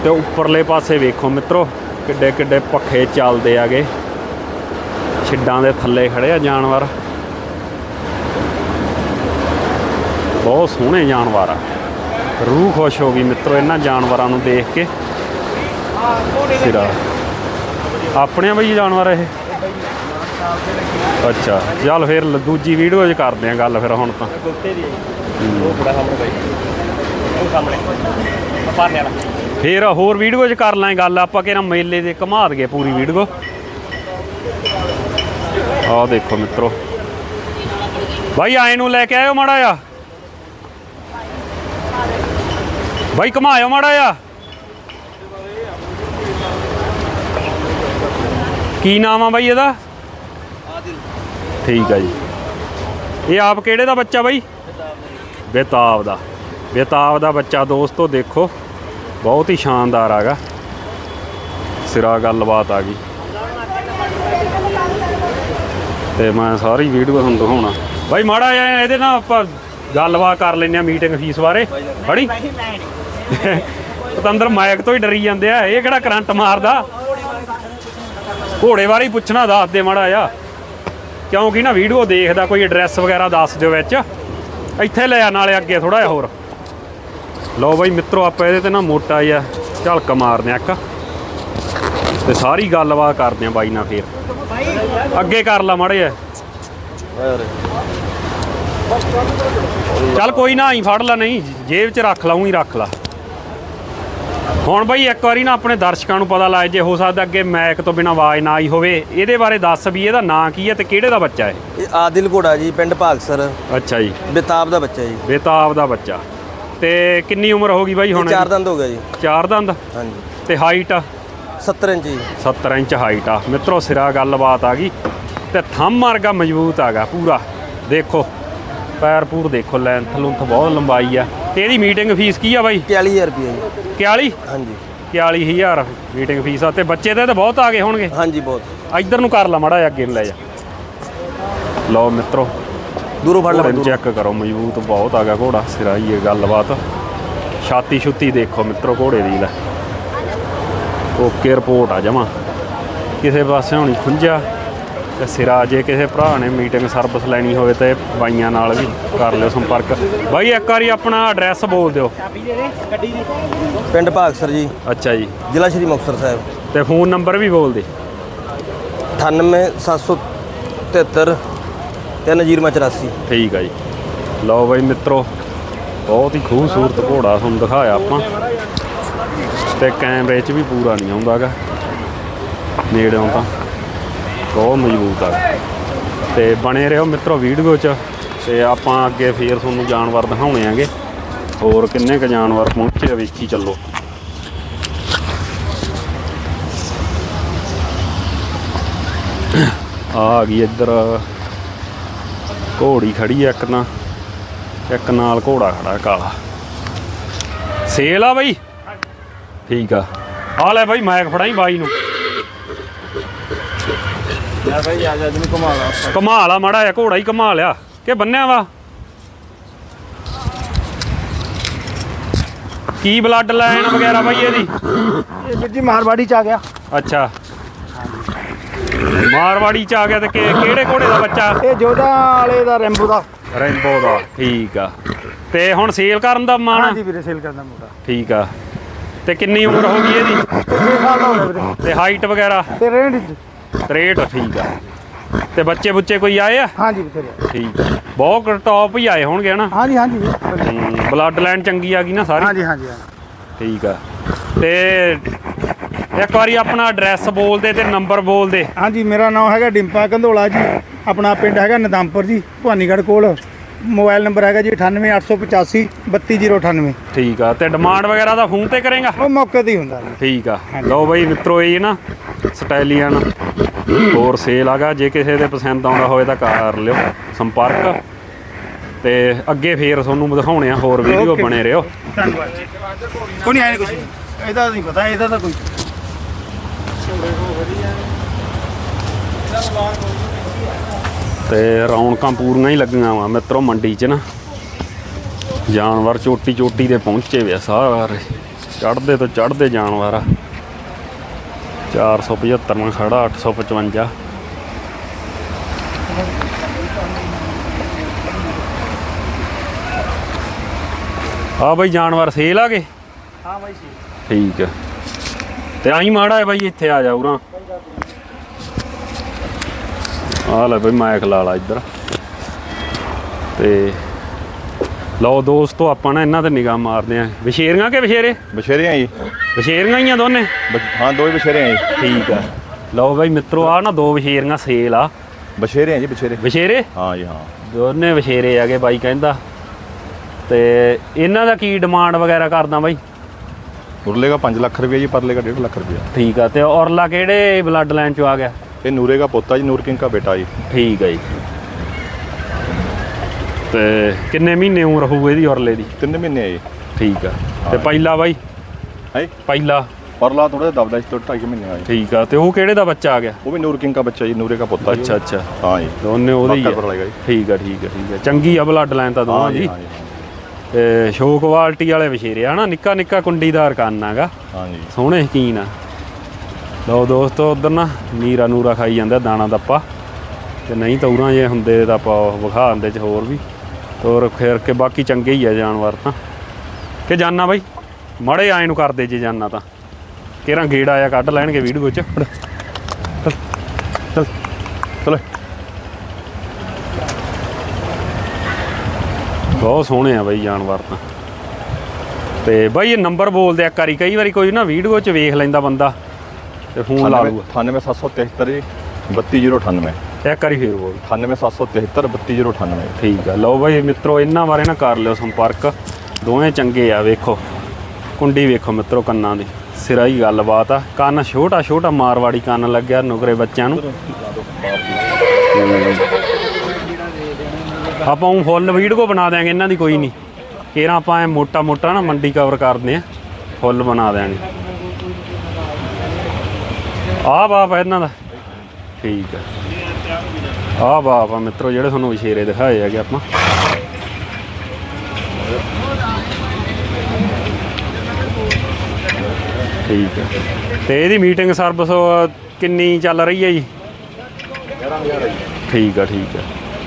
ਤੇ ਉੱਪਰਲੇ ਪਾਸੇ ਵੇਖੋ ਮਿੱਤਰੋ, ਕਿੱਡੇ ਕਿੱਡੇ ਪੱਖੇ ਚੱਲਦੇ ਆਗੇ। ਛਿੱਡਾਂ ਦੇ ਥੱਲੇ ਖੜੇ ਆ ਜਾਨਵਰ। ਬਹੁਤ ਸੋਹਣੇ ਜਾਨਵਰ ਆ। ਰੂਹ ਖੁਸ਼ ਹੋ ਗਈ ਮਿੱਤਰੋ ਇਹਨਾਂ ਜਾਨਵਰਾਂ ਨੂੰ ਦੇਖ ਕੇ। ਸਿਰਾ। ਆਪਣੇ ਬਈ ਜਾਨਵਰ ਇਹ? ਅੱਛਾ, ਚੱਲ ਫਿਰ ਦੂਜੀ ਵੀਡੀਓ 'ਚ ਕਰਦੇ ਆ ਗੱਲ ਫਿਰ ਹੁਣ ਤਾਂ। ਗੁੱਤੇ ਦੀ ਉਹ ਬੜਾ ਸਾਹਮਣੇ ਬਾਈ। ਉਹ ਸਾਹਮਣੇ। ਪਾਰਨੇ ਵਾਲਾ। ਫੇਰ ਹੋਰ ਵੀਡੀਓ 'ਚ ਕਰ ਲਾਂ ਗੱਲ, ਆਪਾਂ ਕਿਹੜਾ ਮੇਲੇ ਦੇ ਘੁਮਾ ਦਈਏ ਪੂਰੀ ਵੀਡੀਓ। ਆਹ ਦੇਖੋ ਮਿੱਤਰੋ। ਭਾਈ ਆਏ ਨੂੰ ਲੈ ਕੇ ਆਇਓ ਮਾੜਾ ਆ ਭਾਈ ਘੁਮਾਇਓ ਮਾੜਾ ਆ ਕੀ ਨਾਮ ਆ ਬਾਈ ਇਹਦਾ? ਠੀਕ ਆ ਜੀ। ਇਹ ਆਪ ਕਿਹੜੇ ਦਾ ਬੱਚਾ ਬਾਈ? ਬੇਤਾਬ ਦਾ। ਬੇਤਾਬ ਦਾ ਬੱਚਾ, ਦੋਸਤੋ, ਦੇਖੋ। ਬਹੁਤ ਹੀ ਸ਼ਾਨਦਾਰ ਆਗਾ ਸਿਰਾ ਗੱਲਬਾਤ ਆ ਗਈ। ਤੇ ਮੈਂ ਸਾਰੀ ਵੀਡੀਓ ਤੁਹਾਨੂੰ ਦਿਖਾਉਣਾ। ਬਾਈ, ਮਾੜਾ ਜਿਹਾ ਇਹਦੇ ਨਾਲ ਆਪਾਂ ਗੱਲਬਾਤ ਕਰ ਲੈਂਦੇ ਆ ਮੀਟਿੰਗ ਫੀਸ ਬਾਰੇ। ਫੜੀ? ਪਤੰਦਰ ਮਾਇਕ ਤੋਂ ਹੀ ਡਰੀ ਜਾਂਦੇ ਆ। ਇਹ ਕਿਹੜਾ ਕਰੰਟ ਮਾਰਦਾ? ਘੋੜੇ ਬਾਰੇ ਹੀ ਪੁੱਛਣਾ, ਦੱਸ ਦੇ ਮਾੜਾ ਜਿਹਾ। ਕਿਉਂਕਿ ਨਾ ਵੀਡੀਓ ਦੇਖਦਾ, ਕੋਈ ਐਡਰੈਸ ਵਗੈਰਾ ਦੱਸ ਦਿਓ ਵਿੱਚ। ਇੱਥੇ ਲੈ ਆ, ਨਾਲੇ ਅੱਗੇ ਥੋੜਾ ਜਿਹਾ ਹੋਰ। ਲਓ ਬਾਈ ਮਿੱਤਰੋ ਆਪਾਂ ਇਹਦੇ ਤੇ ਨਾ ਮੋਟਾ ਜਿਹਾ ਝਲਕ ਮਾਰਦੇ ਆ ਇੱਕ। ਤੇ ਸਾਰੀ ਗੱਲਬਾਤ ਕਰਦੇ ਆ ਬਾਈ ਨਾਲ ਫੇਰ। ਅੱਗੇ ਕਰ ਲਾ ਮਾੜੇ ਜਿਹਾ। ਚੱਲ ਕੋਈ ਨਾ ਹੀ ਫੜ ਲਾ ਨਹੀਂ ਜੇਬ 'ਚ ਰੱਖ ਲਾ ਹੀ ਰੱਖ ਲਾ। ਹੁਣ ਬਈ ਇੱਕ ਵਾਰੀ ਨਾ ਆਪਣੇ ਦਰਸ਼ਕਾਂ ਨੂੰ ਪਤਾ ਲੱਗ ਜੇ ਹੋ ਸਕਦਾ ਅੱਗੇ ਮੈਕ ਤੋਂ ਬਿਨਾ ਆਵਾਜ਼ ਨਾ ਆਈ ਹੋਵੇ। ਇਹਦੇ ਬਾਰੇ ਦੱਸ ਵੀ ਇਹਦਾ ਨਾਂ ਕੀ ਹੈ ਤੇ ਕਿਹੜੇ ਦਾ ਬੱਚਾ ਹੈ? ਇਹ ਆਦਿਲ ਘੋੜਾ ਜੀ ਪਿੰਡ ਭਾਗਸਰ। ਅੱਛਾ ਜੀ। ਬੇਤਾਬ ਦਾ ਬੱਚਾ ਜੀ। ਬੇਤਾਬ ਦਾ ਬੱਚਾ। ਤੇ ਕਿੰਨੀ ਉਮਰ ਹੋ ਗਈ ਬਾਈ ਹੁਣ ਚਾਰ ਦੰਦ ਹੋ ਗਿਆ ਜੀ। ਚਾਰ ਦੰਦ? ਹਾਂਜੀ। ਤੇ ਹਾਈਟ 70 ਇੰਚ ਜੀ। 70 ਇੰਚ ਹਾਈਟ ਆ। ਮਿੱਤਰੋ ਸਿਰਾ ਗੱਲਬਾਤ ਆ ਗਈ। ਤੇ ਥੰਮ ਵਰਗਾ ਮਜ਼ਬੂਤ ਆਗਾ ਪੂਰਾ। ਦੇਖੋ ਪੈਰ ਪੂਰ ਦੇਖੋ ਲੈਂਥ ਲੁੰਥ ਬਹੁਤ ਲੰਬਾਈ ਆ। ਤੇ ਇਹਦੀ ਮੀਟਿੰਗ ਫੀਸ ਕੀ ਆ ਬਾਈ? 41000 ਰੁਪਏ ਜੀ। 41 ਹਾਂਜੀ। 41000 ਮੀਟਿੰਗ ਫੀਸ ਆ। ਤੇ ਬੱਚੇ ਤੇ ਤਾਂ ਬਹੁਤ ਆ ਗਏ ਹੋਣਗੇ। ਹਾਂਜੀ ਬਹੁਤ। ਇੱਧਰ ਨੂੰ ਕਰ ਲਾ ਮੜਾ ਅੱਗੇ ਨੂੰ ਲੈ ਜਾ। ਲਓ ਮਿੱਤਰੋ ਦੂਰੋਂ ਫੜ ਲੈ ਚੈੱਕ ਕਰੋ ਮਜ਼ਬੂਤ ਬਹੁਤ ਆ ਗਿਆ ਘੋੜਾ ਸਿਰਾ ਹੀ ਇਹ ਗੱਲਬਾਤ। ਛਾਤੀ ਛੁੱਤੀ ਦੇਖੋ ਮਿੱਤਰੋ ਘੋੜੇ ਦੀ ਲੈ। ਓਕੇ ਰਿਪੋਰਟ ਆ ਜਮਾ। ਕਿਸੇ ਪਾਸੇ ਹੋਣੀ ਖੁੰਝਾ ਤੇ ਸਿਰਾ ਜੇ ਕਿਸੇ ਭਰਾ ਨੇ ਮੀਟਿੰਗ ਸਰਵਿਸ ਲੈਣੀ ਹੋਵੇ ਤੇ ਬਾਈਆਂ ਨਾਲ ਵੀ ਕਰ ਲਿਓ ਸੰਪਰਕ। ਬਾਈ ਇੱਕ ਵਾਰੀ ਆਪਣਾ ਐਡਰੈਸ ਬੋਲ ਦਿਓ। ਪਿੰਡ ਭਾਗਸਰ ਜੀ। ਅੱਛਾ ਜੀ। ਜ਼ਿਲ੍ਹਾ ਸ਼੍ਰੀ ਮੁਕਤਸਰ ਸਾਹਿਬ। ਤੇ ਫੋਨ ਨੰਬਰ ਵੀ ਬੋਲ ਦੇ। 98773 3084 ਠੀਕ ਆ ਜੀ। ਲਓ ਬਾਈ ਮਿੱਤਰੋ, ਬਹੁਤ ਹੀ ਖੂਬਸੂਰਤ ਘੋੜਾ ਤੁਹਾਨੂੰ ਦਿਖਾਇਆ ਆਪਾਂ। ਤੇ ਕੈਮਰੇ 'ਚ ਵੀ ਪੂਰਾ ਨਹੀਂ ਆਉਂਦਾਗਾ ਨੇੜਿਓਂ ਤਾਂ ਬਹੁਤ ਮਜ਼ਬੂਤ ਆ। ਤੇ ਬਣੇ ਰਹੋ ਮਿੱਤਰੋ ਵੀਡੀਓ 'ਚ। ਤੇ ਆਪਾਂ ਅੱਗੇ ਫੇਰ ਤੁਹਾਨੂੰ ਜਾਨਵਰ ਦਿਖਾਉਣੇ ਆਂਗੇ। ਹੋਰ ਕਿੰਨੇ ਕ ਜਾਨਵਰ ਪਹੁੰਚੇ ਵੇਖੀ ਚੱਲੋ। ਆ ਗਈ ਇੱਧਰ ਘੋੜੀ ਖੜੀ ਆ ਇੱਕ ਨਾ ਇੱਕ ਨਾਲ ਘੋੜਾ ਖੜਾ ਕਾਲਾ। ਸੇਲ ਆ ਬਈ। ਠੀਕ ਆ। ਆ ਲੈ ਬਾਈ ਮੈਕ ਫੜਾਈ ਬਾਈ ਨੂੰ। ਯਾ ਭਾਈ ਆ ਜਾ ਲਾ ਮੜਾ ਆ ਘੋੜਾ ਹੀ ਕਮਾ ਲਿਆ। ਕਿ ਬੰਨਿਆ ਵਾ? ਕੀ ਬਲੱਡ ਲਾਈਨ ਵਗੈਰਾ ਬਾਈ ਇਹਦੀ? ਇਹ ਵੀਰ ਜੀ ਮਾਰਵਾੜੀ ਚ ਆ ਗਿਆ। ਅੱਛਾ। ਮਾਰਵਾੜੀ ਚ ਆ ਗਿਆ ਤੇ ਕਿ- ਕਿਹੜੇ ਘੋੜੇ ਦਾ ਬੱਚਾ? ਇਹ ਜੋਧਾ ਵਾਲੇ ਦਾ ਰੈਂਬੋ ਦਾ। ਰੈਂਬੋ ਦਾ ਠੀਕ ਆ। ਤੇ ਹੁਣ ਸੇਲ ਕਰਨ ਦਾ ਮਨ ਹਾਂਜੀ ਵੀਰੇ ਸੇਲ ਕਰਦਾ ਮੁੰਡਾ ਠੀਕ ਆ। ਤੇ ਕਿੰਨੀ ਉਮਰ ਹੋ ਗਈ ਇਹਦੀ? 6 ਸਾਲ ਦਾ ਹੋ ਗਿਆ ਵੀਰੇ। ਤੇ ਹਾਈਟ ਵਗੈਰਾ? ਤੇ ਰੇਂਜ 63 ਠੀਕ ਆ। ਤੇ ਬੱਚੇ ਬੁੱਚੇ ਕੋਈ ਆਏ ਆ? ਹਾਂਜੀ ਬਥੇਰੇ ਠੀਕ ਆ। ਬਹੁਤ ਟੌਪ ਹੀ ਆਏ ਹੋਣਗੇ ਹਨਾ? ਹਾਂਜੀ ਹਾਂਜੀ ਵੀਰੇ। ਬਲੱਡ ਲਾਈਨ ਚੰਗੀ ਆ ਗਈ ਨਾ ਸਾਰੀ? ਹਾਂਜੀ ਹਾਂਜੀ ਹਾਂਜੀ। ਠੀਕ ਆ। ਤੇ ਇੱਕ ਵਾਰੀ ਆਪਣਾ ਐਡਰੈਸ ਬੋਲ ਦੇ ਤੇ ਨੰਬਰ ਬੋਲ ਦੇ। ਹਾਂਜੀ ਮੇਰਾ ਨਾਮ ਹੈਗਾ ਡਿੰਪਾ ਕੰਧੋਲਾ ਜੀ। ਆਪਣਾ ਪਿੰਡ ਹੈਗਾ ਨਦੰਪੁਰ ਜੀ ਭਵਾਨੀਗੜ੍ਹ ਕੋਲ। ਮੋਬਾਈਲ ਨੰਬਰ ਹੈਗਾ ਜੀ 98885 32098 ਠੀਕ ਆ ਤੇ ਡਿਮਾਂਡ ਵਗੈਰਾ ਦਾ ਫੋਨ ਤੇ ਕਰੇਗਾ? ਉਹ ਮੌਕੇ ਤੇ ਹੀ ਹੁੰਦਾ ਜੀ। ਠੀਕ ਆ। ਲਓ ਬਈ ਮਿੱਤਰੋ ਇਹ ਨਾ ਸਟਾਈਲੀਅਨ ਹੋਰ ਸੇਲ ਆਗਾ ਜੇ ਕਿਸੇ ਦੇ ਪਸੰਦ ਆਉਂਦਾ ਹੋਵੇ ਤਾਂ ਕਰ ਲਿਓ ਸੰਪਰਕ। ਤੇ ਅੱਗੇ ਫੇਰ ਤੁਹਾਨੂੰ ਦਿਖਾਉਣੇ ਆ ਹੋਰ ਵੀਡੀਓ. ਬਣੇ ਰਹੋ। ਧੰਨਵਾਦ ਜੀ। ਕੋਈ ਨਹੀਂ ਆਇਆ ਕੁਝ ਇਹਦਾ ਨਹੀਂ ਪਤਾ ਇਹਦਾ ਤਾਂ ਕੋਈ ਤੇ ਰੌਣਕਾਂ ਪੂਰੀਆਂ ਹੀ ਲੱਗੀਆਂ ਵਾ ਮਿੱਤਰੋ ਮੰਡੀ 'ਚ ਨਾ। ਜਾਨਵਰ ਚੋਟੀ ਚੋਟੀ ਦੇ ਪਹੁੰਚੇ ਵੇ ਸਾਰੇ। ਚੜਦੇ ਤੋਂ ਚੜਦੇ ਜਾਨਵਰ ਆ। 475 ਨਾਲ ਖੜਾ 855 ਆ ਬਈ ਜਾਨਵਰ ਸੇਲ ਆ ਗਏ? ਹਾਂ ਬਾਈ ਠੀਕ ਹੈ ਤੇ ਆਈ ਮਾੜਾ ਹੈ ਬਾਈ ਇੱਥੇ ਆ ਜਾ ਉਰਾਂ। ਆ ਲੈ ਬਈ ਮਾਈਕ ਲਾ ਲਾ ਇੱਧਰ। ਤੇ ਲਓ ਦੋਸਤੋ ਆਪਾਂ ਨਾ ਇਹਨਾਂ ਤੇ ਨਿਗਾਹ ਮਾਰਦੇ ਆਂ। ਵਿਸ਼ੇਰੀਆਂ ਕਿ ਵਿਸ਼ੇਰੇ ਬਛੇਰੇ? ਆ ਜੀ। ਵਿਸ਼ੇਰੀਆਂ ਹੀ ਆ ਦੋਨੇ? ਬ- ਹਾਂ ਦੋ ਹੀ ਬਛੇਰੇ ਆ ਜੀ। ਠੀਕ ਆ। ਲਓ ਬਾਈ ਮਿੱਤਰੋ ਆ ਨਾ ਦੋ ਵਿਸ਼ੇਰੀਆਂ ਸੇਲ ਆ। ਬਛੇਰੇ ਆ ਜੀ ਬਛੇਰੇ। ਵਿਸ਼ੇਰੇ ਹਾਂ ਜੀ ਹਾਂ। ਦੋਨੇ ਵਿਸ਼ੇਰੇ ਆਗੇ ਬਾਈ ਕਹਿੰਦਾ। ਤੇ ਇਹਨਾਂ ਦਾ ਕੀ ਡਿਮਾਂਡ ਵਗੈਰਾ ਕਰਦਾ ਬਾਈ? ਉਰਲੇ ਦਾ 5 ਲੱਖ ਰੁਪਏ ਜੀ ਪਰਲੇ ਦਾ 1.5 ਲੱਖ ਰੁਪਏ ਠੀਕ ਆ ਤੇ ਔਰਲਾ ਕਿਹੜੇ ਬਲੱਡ ਲਾਈਨ ਚੋਂ ਆ ਗਿਆ? ਇਹ ਨੂਰੇ ਦਾ ਪੋਤਾ ਜੀ ਨੂਰ ਕਿੰਗ ਦਾ ਬੇਟਾ ਜੀ। ਠੀਕ ਹੈ ਜੀ। ਤੇ ਕਿੰਨੇ ਮਹੀਨੇ ਉਮਰ ਹੋਊ ਇਹਦੀ ਔਰਲੇ ਦੀ? ਤਿੰਨ ਮਹੀਨੇ ਹੈ ਜੀ। ਠੀਕ ਆ। ਤੇ ਪਹਿਲਾ ਬਾਈ? ਹੈ? ਪਹਿਲਾ। ਪਰਲਾ ਥੋੜਾ ਜਿਹਾ ਦਬਦਾ ਇਸ ਤੋਂ 2.5 ਮਹੀਨੇ ਆਇਆ ਠੀਕ ਆ। ਤੇ ਉਹ ਕਿਹੜੇ ਦਾ ਬੱਚਾ ਆ ਗਿਆ? ਉਹ ਵੀ ਨੂਰ ਕਿੰਗ ਦਾ ਬੱਚਾ ਜੀ ਨੂਰੇ ਦਾ ਪੋਤਾ ਜੀ। ਅੱਛਾ ਅੱਛਾ। ਹਾਂ ਜੀ। ਦੋਨੇ ਉਹਦੇ ਹੀ ਆ। ਠੀਕ ਆ ਠੀਕ ਆ ਠੀਕ ਆ। ਚੰਗੀ ਆ ਬਲੱਡ ਲਾਈਨ ਤਾਂ ਦੋਵਾਂ ਹਾਂ ਜੀ ਦੀ। ਹਾਂ ਜੀ ਹਾਂ। ਤੇ ਸ਼ੋ ਕੁਆਲਿਟੀ ਵਾਲੇ ਵਛੇਰੇ ਆ ਹਨਾ ਨਿੱਕਾ ਨਿੱਕਾ ਕੁੰਡੀਦਾਰ ਕੰਨ ਹੈਗਾ ਹਾਂ ਜੀ। ਸੋਹਣੇ ਸ਼ਕੀਨ ਆ। ਲਓ ਦੋਸਤੋ ਉਧਰ ਨਾ ਨੀਰਾ ਨੂਰਾ ਖਾਈ ਜਾਂਦਾ ਦਾਣਾ ਦੱਪਾ। ਤੇ ਨਹੀਂ ਤੌਰਾਂ ਜੇ ਹੁੰਦੇ ਤਾਂ ਆਪਾਂ ਉਹ ਵਿਖਾ ਦਿੰਦੇ ਚ ਹੋਰ ਵੀ। ਤੋਰ ਫੇਰ ਕੇ ਬਾਕੀ ਚੰਗੇ ਹੀ ਆ ਜਾਨਵਰ ਤਾਂ। ਕਿ ਜਾਨਾ ਬਾਈ? ਮੜੇ ਆਏ ਨੂੰ ਕਰਦੇ ਜੇ ਜਾਨਾ ਤਾਂ। ਕਿਹੜਾ ਗੇੜ ਆਇਆ ਕੱਢ ਲੈਣਗੇ ਵੀਡੀਓ ਚ। ਚਲੋ ਬਹੁਤ ਸੋਹਣੇ ਆ ਬਾਈ ਜਾਨਵਰ ਤਾਂ। ਤੇ ਬਾਈ ਇਹ ਨੰਬਰ ਬੋਲਦੇ ਆ ਕਰੀ ਕਈ ਵਾਰੀ ਕੋਈ ਨਾ ਵੀਡੀਓ ਚ ਵੇਖ ਲੈਂਦਾ ਬੰਦਾ। ਤੇ ਫੋਨ ਲਾ ਲੂਗਾ 98773 ਜੀ 32098 ਇੱਕ ਵਾਰੀ ਫੇਰ ਬੋਲ। 98773 32098 ਠੀਕ ਆ। ਲਓ ਬਾਈ ਮਿੱਤਰੋ ਇਹਨਾਂ ਬਾਰੇ ਨਾ ਕਰ ਲਿਓ ਸੰਪਰਕ। ਦੋਵੇਂ ਚੰਗੇ ਆ ਵੇਖੋ। ਕੁੰਡੀ ਵੇਖੋ ਮਿੱਤਰੋ ਕੰਨਾਂ ਦੀ। ਸਿਰਾ ਹੀ ਗੱਲਬਾਤ ਆ। ਕੰਨ ਛੋਟਾ ਛੋਟਾ ਮਾਰਵਾੜੀ ਕੰਨ ਲੱਗਿਆ ਨੁਕਰੇ ਬੱਚਿਆਂ ਨੂੰ। ਆਪਾਂ ਉਹ ਫੁੱਲ ਵੀਡੀਓ ਬਣਾ ਦਿਆਂਗੇ ਇਹਨਾਂ ਦੀ ਕੋਈ ਨਹੀਂ। ਕੇਰਾਂ ਆਪਾਂ ਐ ਮੋਟਾ ਮੋਟਾ ਨਾ ਮੰਡੀ ਕਵਰ ਕਰਦੇ ਆ। ਫੁੱਲ ਬਣਾ ਦਿਆਂਗੇ। ਆ ਬਾਪ ਆ ਇਹਨਾਂ ਦਾ। ਠੀਕ ਆ। ਆ ਬਾਪ ਆ ਮਿੱਤਰੋ, ਜਿਹੜੇ ਤੁਹਾਨੂੰ ਵਿਸ਼ੇਰੇ ਦਿਖਾਏ ਹੈਗੇ ਆਪਾਂ। ਠੀਕ ਹੈ ਤੇ ਇਹਦੀ ਮੀਟਿੰਗ ਸਰਵਿਸ ਕਿੰਨੀ ਚੱਲ ਰਹੀ ਹੈ ਜੀ? 11000 ਠੀਕ ਆ ਠੀਕ ਆ।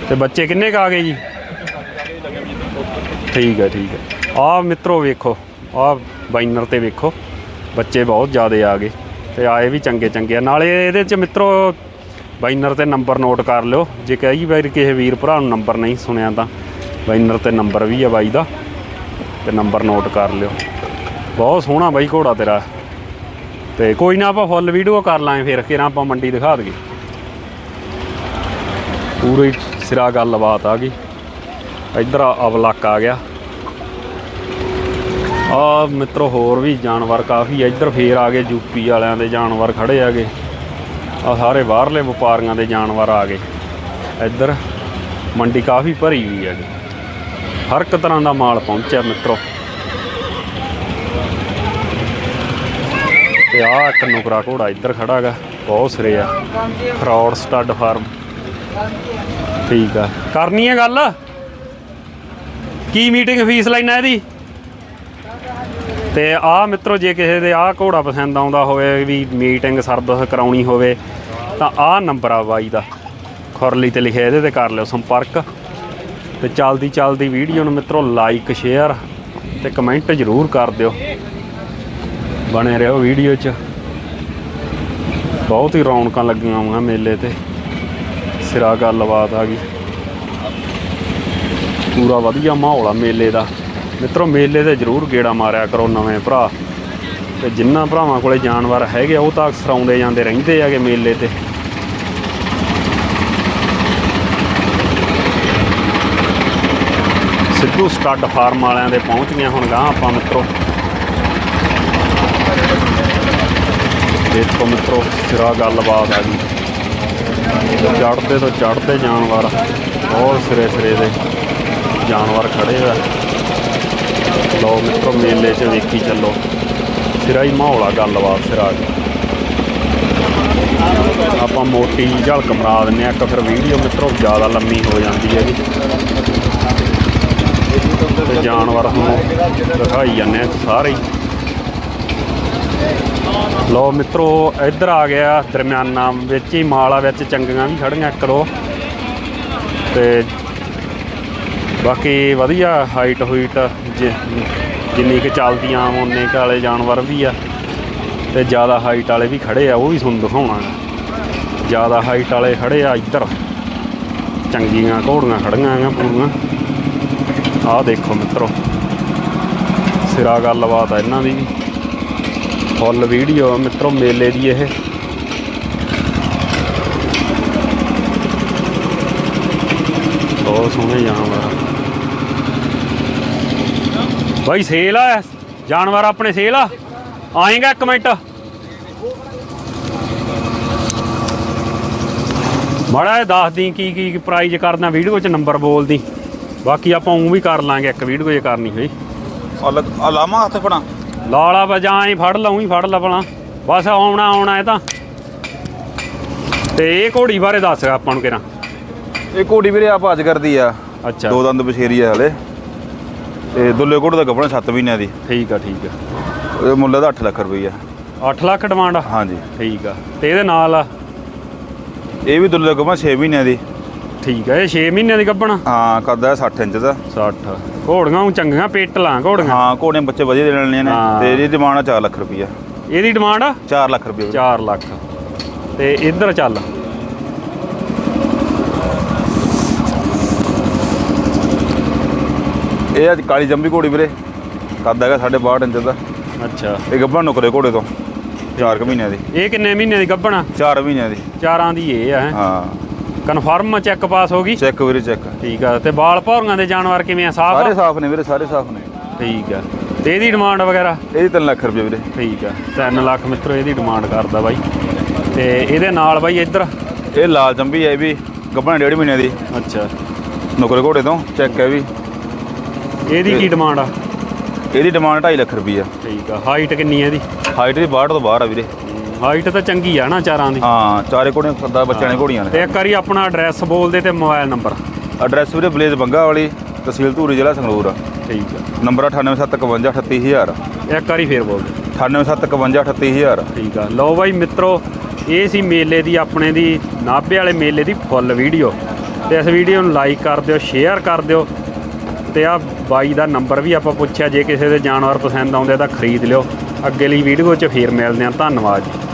ਤੇ ਬੱਚੇ ਕਿੰਨੇ ਕ ਆ ਗਏ ਜੀ? ਠੀਕ ਹੈ ਠੀਕ ਹੈ ਆ ਮਿੱਤਰੋ ਵੇਖੋ ਆ ਬਾਈਨਰ ਤੇ ਵੇਖੋ। ਬੱਚੇ ਬਹੁਤ ਜ਼ਿਆਦਾ ਆ ਗਏ। ਤੇ ਆਏ ਵੀ ਚੰਗੇ ਚੰਗੇ ਆ। ਨਾਲੇ ਇਹਦੇ ਚ ਮਿੱਤਰੋ, ਬਾਈਨਰ ਤੇ ਨੰਬਰ ਨੋਟ ਕਰ ਲਿਓ। ਜੇ ਕਈ ਵਾਰ ਕਿਸੇ ਵੀਰ ਭਰਾ ਨੂੰ ਨੰਬਰ ਨਹੀਂ ਸੁਣਿਆ ਤਾਂ ਬਾਈਨਰ ਤੇ ਨੰਬਰ ਵੀ ਆ ਬਾਈ ਦਾ, ਤੇ ਨੰਬਰ ਨੋਟ ਕਰ ਲਿਓ। ਬਹੁਤ ਸੋਹਣਾ ਬਾਈ ਘੋੜਾ ਤੇਰਾ। ਤੇ ਕੋਈ ਨਾ ਆਪਾਂ ਫੁੱਲ ਵੀਡੀਓ ਕਰ ਲਾਂਗੇ ਫਿਰ ਕਿਰਾਂ ਆਪਾਂ ਮੰਡੀ ਦਿਖਾ ਦਈਏ। ਪੂਰੀ ਸਿਰਾ ਗੱਲਬਾਤ ਆ ਗਈ। ਇੱਧਰ ਅਵਲਕ ਆ ਗਿਆ। ਆ ਮਿੱਤਰੋ, ਹੋਰ ਵੀ ਜਾਨਵਰ ਕਾਫੀ ਆ। ਇੱਧਰ ਫੇਰ ਆ ਗਏ ਯੂਪੀ ਵਾਲਿਆਂ ਦੇ ਜਾਨਵਰ ਖੜੇ ਆਗੇ। ਆ ਸਾਰੇ ਬਾਹਰਲੇ ਵਪਾਰੀਆਂ ਦੇ ਜਾਨਵਰ ਆ ਗਏ। ਇੱਧਰ ਮੰਡੀ ਕਾਫੀ ਭਰੀ ਹੋਈ ਹੈ ਹਰ ਇੱਕ ਤਰ੍ਹਾਂ ਦਾ ਮਾਲ ਪਹੁੰਚਿਆ ਮਿੱਤਰੋ। ਤੇ ਆ ਇੱਕ ਨੁਕਰਾ ਘੋੜਾ ਇੱਧਰ ਖੜਾ ਹੈਗਾ, ਬਹੁਤ ਸਿਰੇ ਆ। ਫਰੌਡ ਸਟੱਡ ਫਾਰਮ। ਠੀਕ ਆ। ਕਰਨੀ ਹੈ ਗੱਲ? ਕੀ ਮੀਟਿੰਗ ਫੀਸ ਲੈਣਾ ਇਹਦੀ? ਤੇ ਆਹ ਮਿੱਤਰੋ, ਜੇ ਕਿਸੇ ਦੇ ਆਹ ਘੋੜਾ ਪਸੰਦ ਆਉਂਦਾ ਹੋਵੇ, ਵੀ ਮੀਟਿੰਗ ਸਰਵਿਸ ਕਰਾਉਣੀ ਹੋਵੇ, ਤਾਂ ਆਹ ਨੰਬਰ ਆ ਬਾਈ ਦਾ। ਖੁਰਲੀ ਤੇ ਲਿਖਿਆ ਇਹਦੇ ਤੇ ਕਰ ਲਿਓ ਸੰਪਰਕ। ਤੇ ਚੱਲਦੀ ਚੱਲਦੀ ਵੀਡੀਓ ਨੂੰ ਮਿੱਤਰੋ ਲਾਈਕ ਸ਼ੇਅਰ ਤੇ ਕਮੈਂਟ ਜ਼ਰੂਰ ਕਰ ਦਿਓ। ਬਣੇ ਰਹੋ ਵੀਡੀਓ 'ਚ। ਬਹੁਤ ਹੀ ਰੌਣਕਾਂ ਲੱਗੀਆਂ ਹੋਈਆਂ ਮੇਲੇ ਤੇ। ਸਿਰਾ ਗੱਲਬਾਤ ਆ ਗਈ। ਪੂਰਾ ਵਧੀਆ ਮਾਹੌਲ ਆ ਮੇਲੇ ਦਾ। ਮਿੱਤਰੋ ਮੇਲੇ ਤੇ ਜ਼ਰੂਰ ਗੇੜਾ ਮਾਰਿਆ ਕਰੋ ਨਵੇਂ ਭਰਾ। ਤੇ ਜਿੰਨਾ ਭਰਾਵਾਂ ਕੋਲੇ ਜਾਨਵਰ ਹੈਗੇ ਆ, ਉਹ ਤਾਂ ਅਕਸਰ ਆਉਂਦੇ ਜਾਂਦੇ ਰਹਿੰਦੇ ਹੈਗੇ ਮੇਲੇ ਤੇ। ਸਿੱਧੂ ਸਟੱਡ ਫਾਰਮ ਵਾਲਿਆਂ ਦੇ ਪਹੁੰਚ ਗਏ ਹੁਣ ਗਾਂ ਆਪਾਂ ਮਿੱਤਰੋ। ਦੇਖੋ ਮਿੱਤਰੋ ਸਿਰਾ ਗੱਲਬਾਤ ਆ ਗਈ। ਚੜ੍ਹਦੇ ਤੋਂ ਚੜਦੇ ਜਾਨਵਰ ਬਹੁਤ ਸਿਰੇ ਸਿਰੇ ਦੇ ਜਾਨਵਰ ਖੜੇ ਆ। ਲਓ ਮਿੱਤਰੋ, ਮੇਲੇ 'ਚ ਵੇਖੀ ਚੱਲੋ। ਸਿਰਾ ਹੀ ਮਾਹੌਲ ਆ, ਗੱਲਬਾਤ, ਸਿਰਾ ਦੀ। ਆਪਾਂ ਮੋਟੀ ਝਲਕ ਮਰਾ ਦਿੰਨੇ ਆ ਇੱਕ ਫਿਰ ਵੀਡੀਓ ਮਿੱਤਰੋ ਜ਼ਿਆਦਾ ਲੰਮੀ ਹੋ ਜਾਂਦੀ ਹੈ ਜੀ। ਤੇ ਜਾਨਵਰ ਤੁਹਾਨੂੰ ਦਿਖਾਈ ਜਾਂਦੇ ਆ ਸਾਰੇ ਹੀ। ਲੋ ਮਿੱਤਰੋ, ਇੱਧਰ ਆ ਗਿਆ ਦਰਮਿਆਨਾ ਵਿੱਚ ਹੀ, ਮਾਲਾ ਵਿੱਚ ਚੰਗੀਆਂ ਵੀ ਖੜੀਆਂ, ਇੱਕ ਦੋ। ਤੇ ਬਾਕੀ ਵਧੀਆ ਹਾਈਟ ਹੂਈਟ ਜਿ- ਜਿੰਨੀ ਕਿ ਚੱਲਦੀਆਂ ਉਹਨੇ ਕੁ ਵਾਲੇ ਜਾਨਵਰ ਵੀ ਆ। ਤੇ ਜ਼ਿਆਦਾ ਹਾਈਟ ਵਾਲੇ ਵੀ ਖੜੇ ਆ, ਉਹ ਵੀ ਤੁਹਾਨੂੰ ਦਿਖਾਉਣਾ ਜ਼ਿਆਦਾ ਹਾਈਟ ਵਾਲੇ ਖੜੇ ਆ ਇੱਧਰ। ਚੰਗੀਆਂ ਘੋੜੀਆਂ ਖੜੀਆਂ ਆ ਪੂਰੀਆਂ। ਆਹ ਦੇਖੋ ਮਿੱਤਰੋ। ਸਿਰਾ ਗੱਲਬਾਤ ਆ ਇਹਨਾਂ ਦੀ ਫੁੱਲ ਵੀਡੀਓ ਆ ਮਿੱਤਰੋ, ਮੇਲੇ ਦੀ ਇਹ। ਬਹੁਤ ਸੋਹਣੇ ਜਾਨਵਰ ਆ ਬਾਈ ਸੇਲ ਆ ਜਾਨਵਰ ਆਪਣੇ ਸੇਲ ਆ। ਆਏਗਾ ਇੱਕ ਮਿੰਟ। ਮਾੜਾ ਜਿਹਾ ਦੱਸ ਦੀ ਕੀ ਕੀ ਪ੍ਰਾਈਜ਼ ਕਰਦਾ ਵੀਡੀਓ 'ਚ ਨੰਬਰ ਬੋਲ ਦੀ। ਬਾਕੀ ਆਪਾਂ ਉਂ ਵੀ ਕਰ ਲਾਂਗੇ ਇੱਕ ਵੀਡੀਓ ਜੇ ਕਰਨੀ ਹੋਈ। ਅਲੱਗ ਅਲਾਮਾ ਹੱਥ ਫੜਾ ਲਾਲਾ ਵਜਾਂ ਹੀ ਫੜ ਲਊਂ ਹੀ ਫੜ ਲਵਣਾ ਬਸ ਆਉਣਾ ਆਉਣਾ ਇਹ ਤਾਂ। ਤੇ ਇਹ ਘੋੜੀ ਬਾਰੇ ਦੱਸ ਆਪਾਂ ਨੂੰ ਕਿਰਾਂ ਇਹ ਘੋੜੀ ਵੀਰੇ ਆਪ ਅੱਜ ਕਰਦੀ ਆ। ਅੱਛਾ। ਦੋ ਦੰਦ ਬਸ਼ੇਰੀ ਆ ਹਲੇ। ਤੇ ਦੁੱਲੇ ਘੋੜੇ ਦਾ ਗੱਭਣਾ 7 ਮਹੀਨਿਆਂ ਦੀ। ਠੀਕ ਆ ਠੀਕ ਆ। ਉਹਦੇ ਮੁੱਲ ਦਾ 8 ਲੱਖ ਰੁਪਈਆ। 8 ਲੱਖ ਡਿਮਾਂਡ ਆ? ਹਾਂਜੀ। ਠੀਕ ਆ। ਤੇ ਇਹਦੇ ਨਾਲ ਆ? ਇਹ ਵੀ ਦੁੱਲੇ ਗੱਭਣਾ 6 ਮਹੀਨਿਆਂ ਦੀ। ਠੀਕ ਆ ਇਹ 6 ਮਹੀਨਿਆਂ ਦੀ ਗੱਭਣਾ? ਹਾਂ ਕਰਦਾ 60 ਇੰਚ ਦਾ। 60 ਘੋੜੀਆਂ ਉਂ ਚੰਗੀਆਂ ਪੇਟ ਲਾਂ ਘੋੜੀਆਂ। ਹਾਂ ਘੋੜੇ ਬੱਚੇ ਵਧੀਆ ਦੇ ਲੈਣੇ ਨੇ। ਤੇ ਇਹਦੀ ਡਿਮਾਂਡ ਆ 4 ਲੱਖ ਰੁਪਈਆ। ਇਹਦੀ ਡਿਮਾਂਡ ਆ? 4 ਲੱਖ ਰੁਪਈਆ। 4 ਲੱਖ। ਤੇ ਇੱਧਰ ਚੱਲ। ਇਹ ਅੱਜ ਕਾਲੀ ਜੰਬੀ ਘੋੜੀ ਵੀਰੇ। ਕਰਦਾ ਹੈਗਾ 62 ਇੰਚ ਦਾ। ਅੱਛਾ। ਇਹ ਗੱਭਣ ਨੁਕਰੇ ਘੋੜੇ ਤੋਂ 4 ਕੁ ਮਹੀਨਿਆਂ ਦੀ। ਇਹ ਕਿੰਨੇ ਮਹੀਨਿਆਂ ਦੀ ਗੱਭਣਾ 4 ਮਹੀਨਿਆਂ ਦੀ। ਚਾਰਾਂ ਦੀ ਇਹ ਆ ਹਾਂ? ਕਨਫਰਮ ਚੈੱਕ ਪਾਸ ਹੋ ਗਈ? ਚੈੱਕ ਵੀਰੇ ਚੈੱਕ ਠੀਕ ਆ ਤੇ ਬਾਲ ਭੌਰੀਆਂ ਦੇ ਜਾਨਵਰ ਕਿਵੇਂ ਆ? ਸਾਫ਼ ਸਾਰੇ ਸਾਫ਼ ਨੇ ਵੀਰੇ ਸਾਰੇ ਸਾਫ਼ ਨੇ। ਠੀਕ ਆ। ਤੇ ਇਹਦੀ ਡਿਮਾਂਡ ਵਗੈਰਾ? ਇਹਦੀ 3 ਲੱਖ ਰੁਪਏ ਵੀਰੇ। ਠੀਕ ਆ। 3 ਲੱਖ ਮਿੱਤਰੋ ਇਹਦੀ ਡਿਮਾਂਡ ਕਰਦਾ ਬਾਈ। ਤੇ ਇਹਦੇ ਨਾਲ ਬਾਈ ਇੱਧਰ? ਇਹ ਲਾਲ ਜੰਬੀ ਹੈ ਵੀ ਗੱਭਣ ਡੇਢ ਮਹੀਨੇ ਦੀ। ਅੱਛਾ। ਨੁਕਰੇ ਘੋੜੇ ਤੋਂ ਚੈੱਕ ਹੈ ਵੀ। ਇਹਦੀ ਕੀ ਡਿਮਾਂਡ ਆ? ਇਹਦੀ ਡਿਮਾਂਡ 2.5 ਲੱਖ ਰੁਪਈਆ ਠੀਕ ਆ। ਹਾਈਟ ਕਿੰਨੀ ਹੈ ਇਹਦੀ? ਹਾਈਟ ਦੀ 62 ਤੋਂ ਬਾਹਰ ਆ ਵੀਰੇ। ਹਾਈਟ ਤਾਂ ਚੰਗੀ ਆ ਨਾ ਚਾਰਾਂ ਦੀ। ਹਾਂ ਚਾਰੇ ਘੋੜੀਆਂ ਸੱਦਾ ਬੱਚਿਆਂ ਨੇ ਘੋੜੀਆਂ ਤੇ ਨੇ ਇੱਕ ਵਾਰੀ ਆਪਣਾ ਐਡਰੈਸ ਬੋਲ ਦੇ ਤੇ ਮੋਬਾਈਲ ਨੰਬਰ ਐਡਰੈਸ ਵੀਰੇ ਬਲੇਜ਼ ਬੰਗਾ ਵਾਲੀ ਤਹਿਸੀਲ ਧੂਰੀ ਜ਼ਿਲ੍ਹਾ ਸੰਗਰੂਰ ਆ। ਠੀਕ ਆ। ਨੰਬਰ 98751 38000 ਇੱਕ ਵਾਰੀ ਫੇਰ ਬੋਲ ਦੇ। 98751 38000 ਠੀਕ ਆ। ਲਓ ਬਾਈ ਮਿੱਤਰੋ ਇਹ ਸੀ ਮੇਲੇ ਦੀ ਆਪਣੇ ਦੀ ਨਾਭੇ ਵਾਲੇ ਮੇਲੇ ਦੀ ਫੁੱਲ ਵੀਡੀਓ ਤੇ ਇਸ ਵੀਡੀਓ ਨੂੰ ਲਾਈਕ ਕਰ ਦਿਓ ਸ਼ੇਅਰ ਕਰ ਦਿਓ। ਤੇ ਆ ਬਾਈ ਦਾ ਨੰਬਰ ਵੀ ਆਪਾਂ ਪੁੱਛਿਆ, ਜੇ ਕਿਸੇ ਦੇ ਜਾਨਵਰ ਪਸੰਦ ਆਉਂਦੇ ਤਾਂ ਖਰੀਦ ਲਿਓ। ਅੱਗੇ ਲਈ ਵੀਡੀਓ 'ਚ ਫੇਰ ਮਿਲਦੇ ਹਾਂ। ਧੰਨਵਾਦ ਜੀ।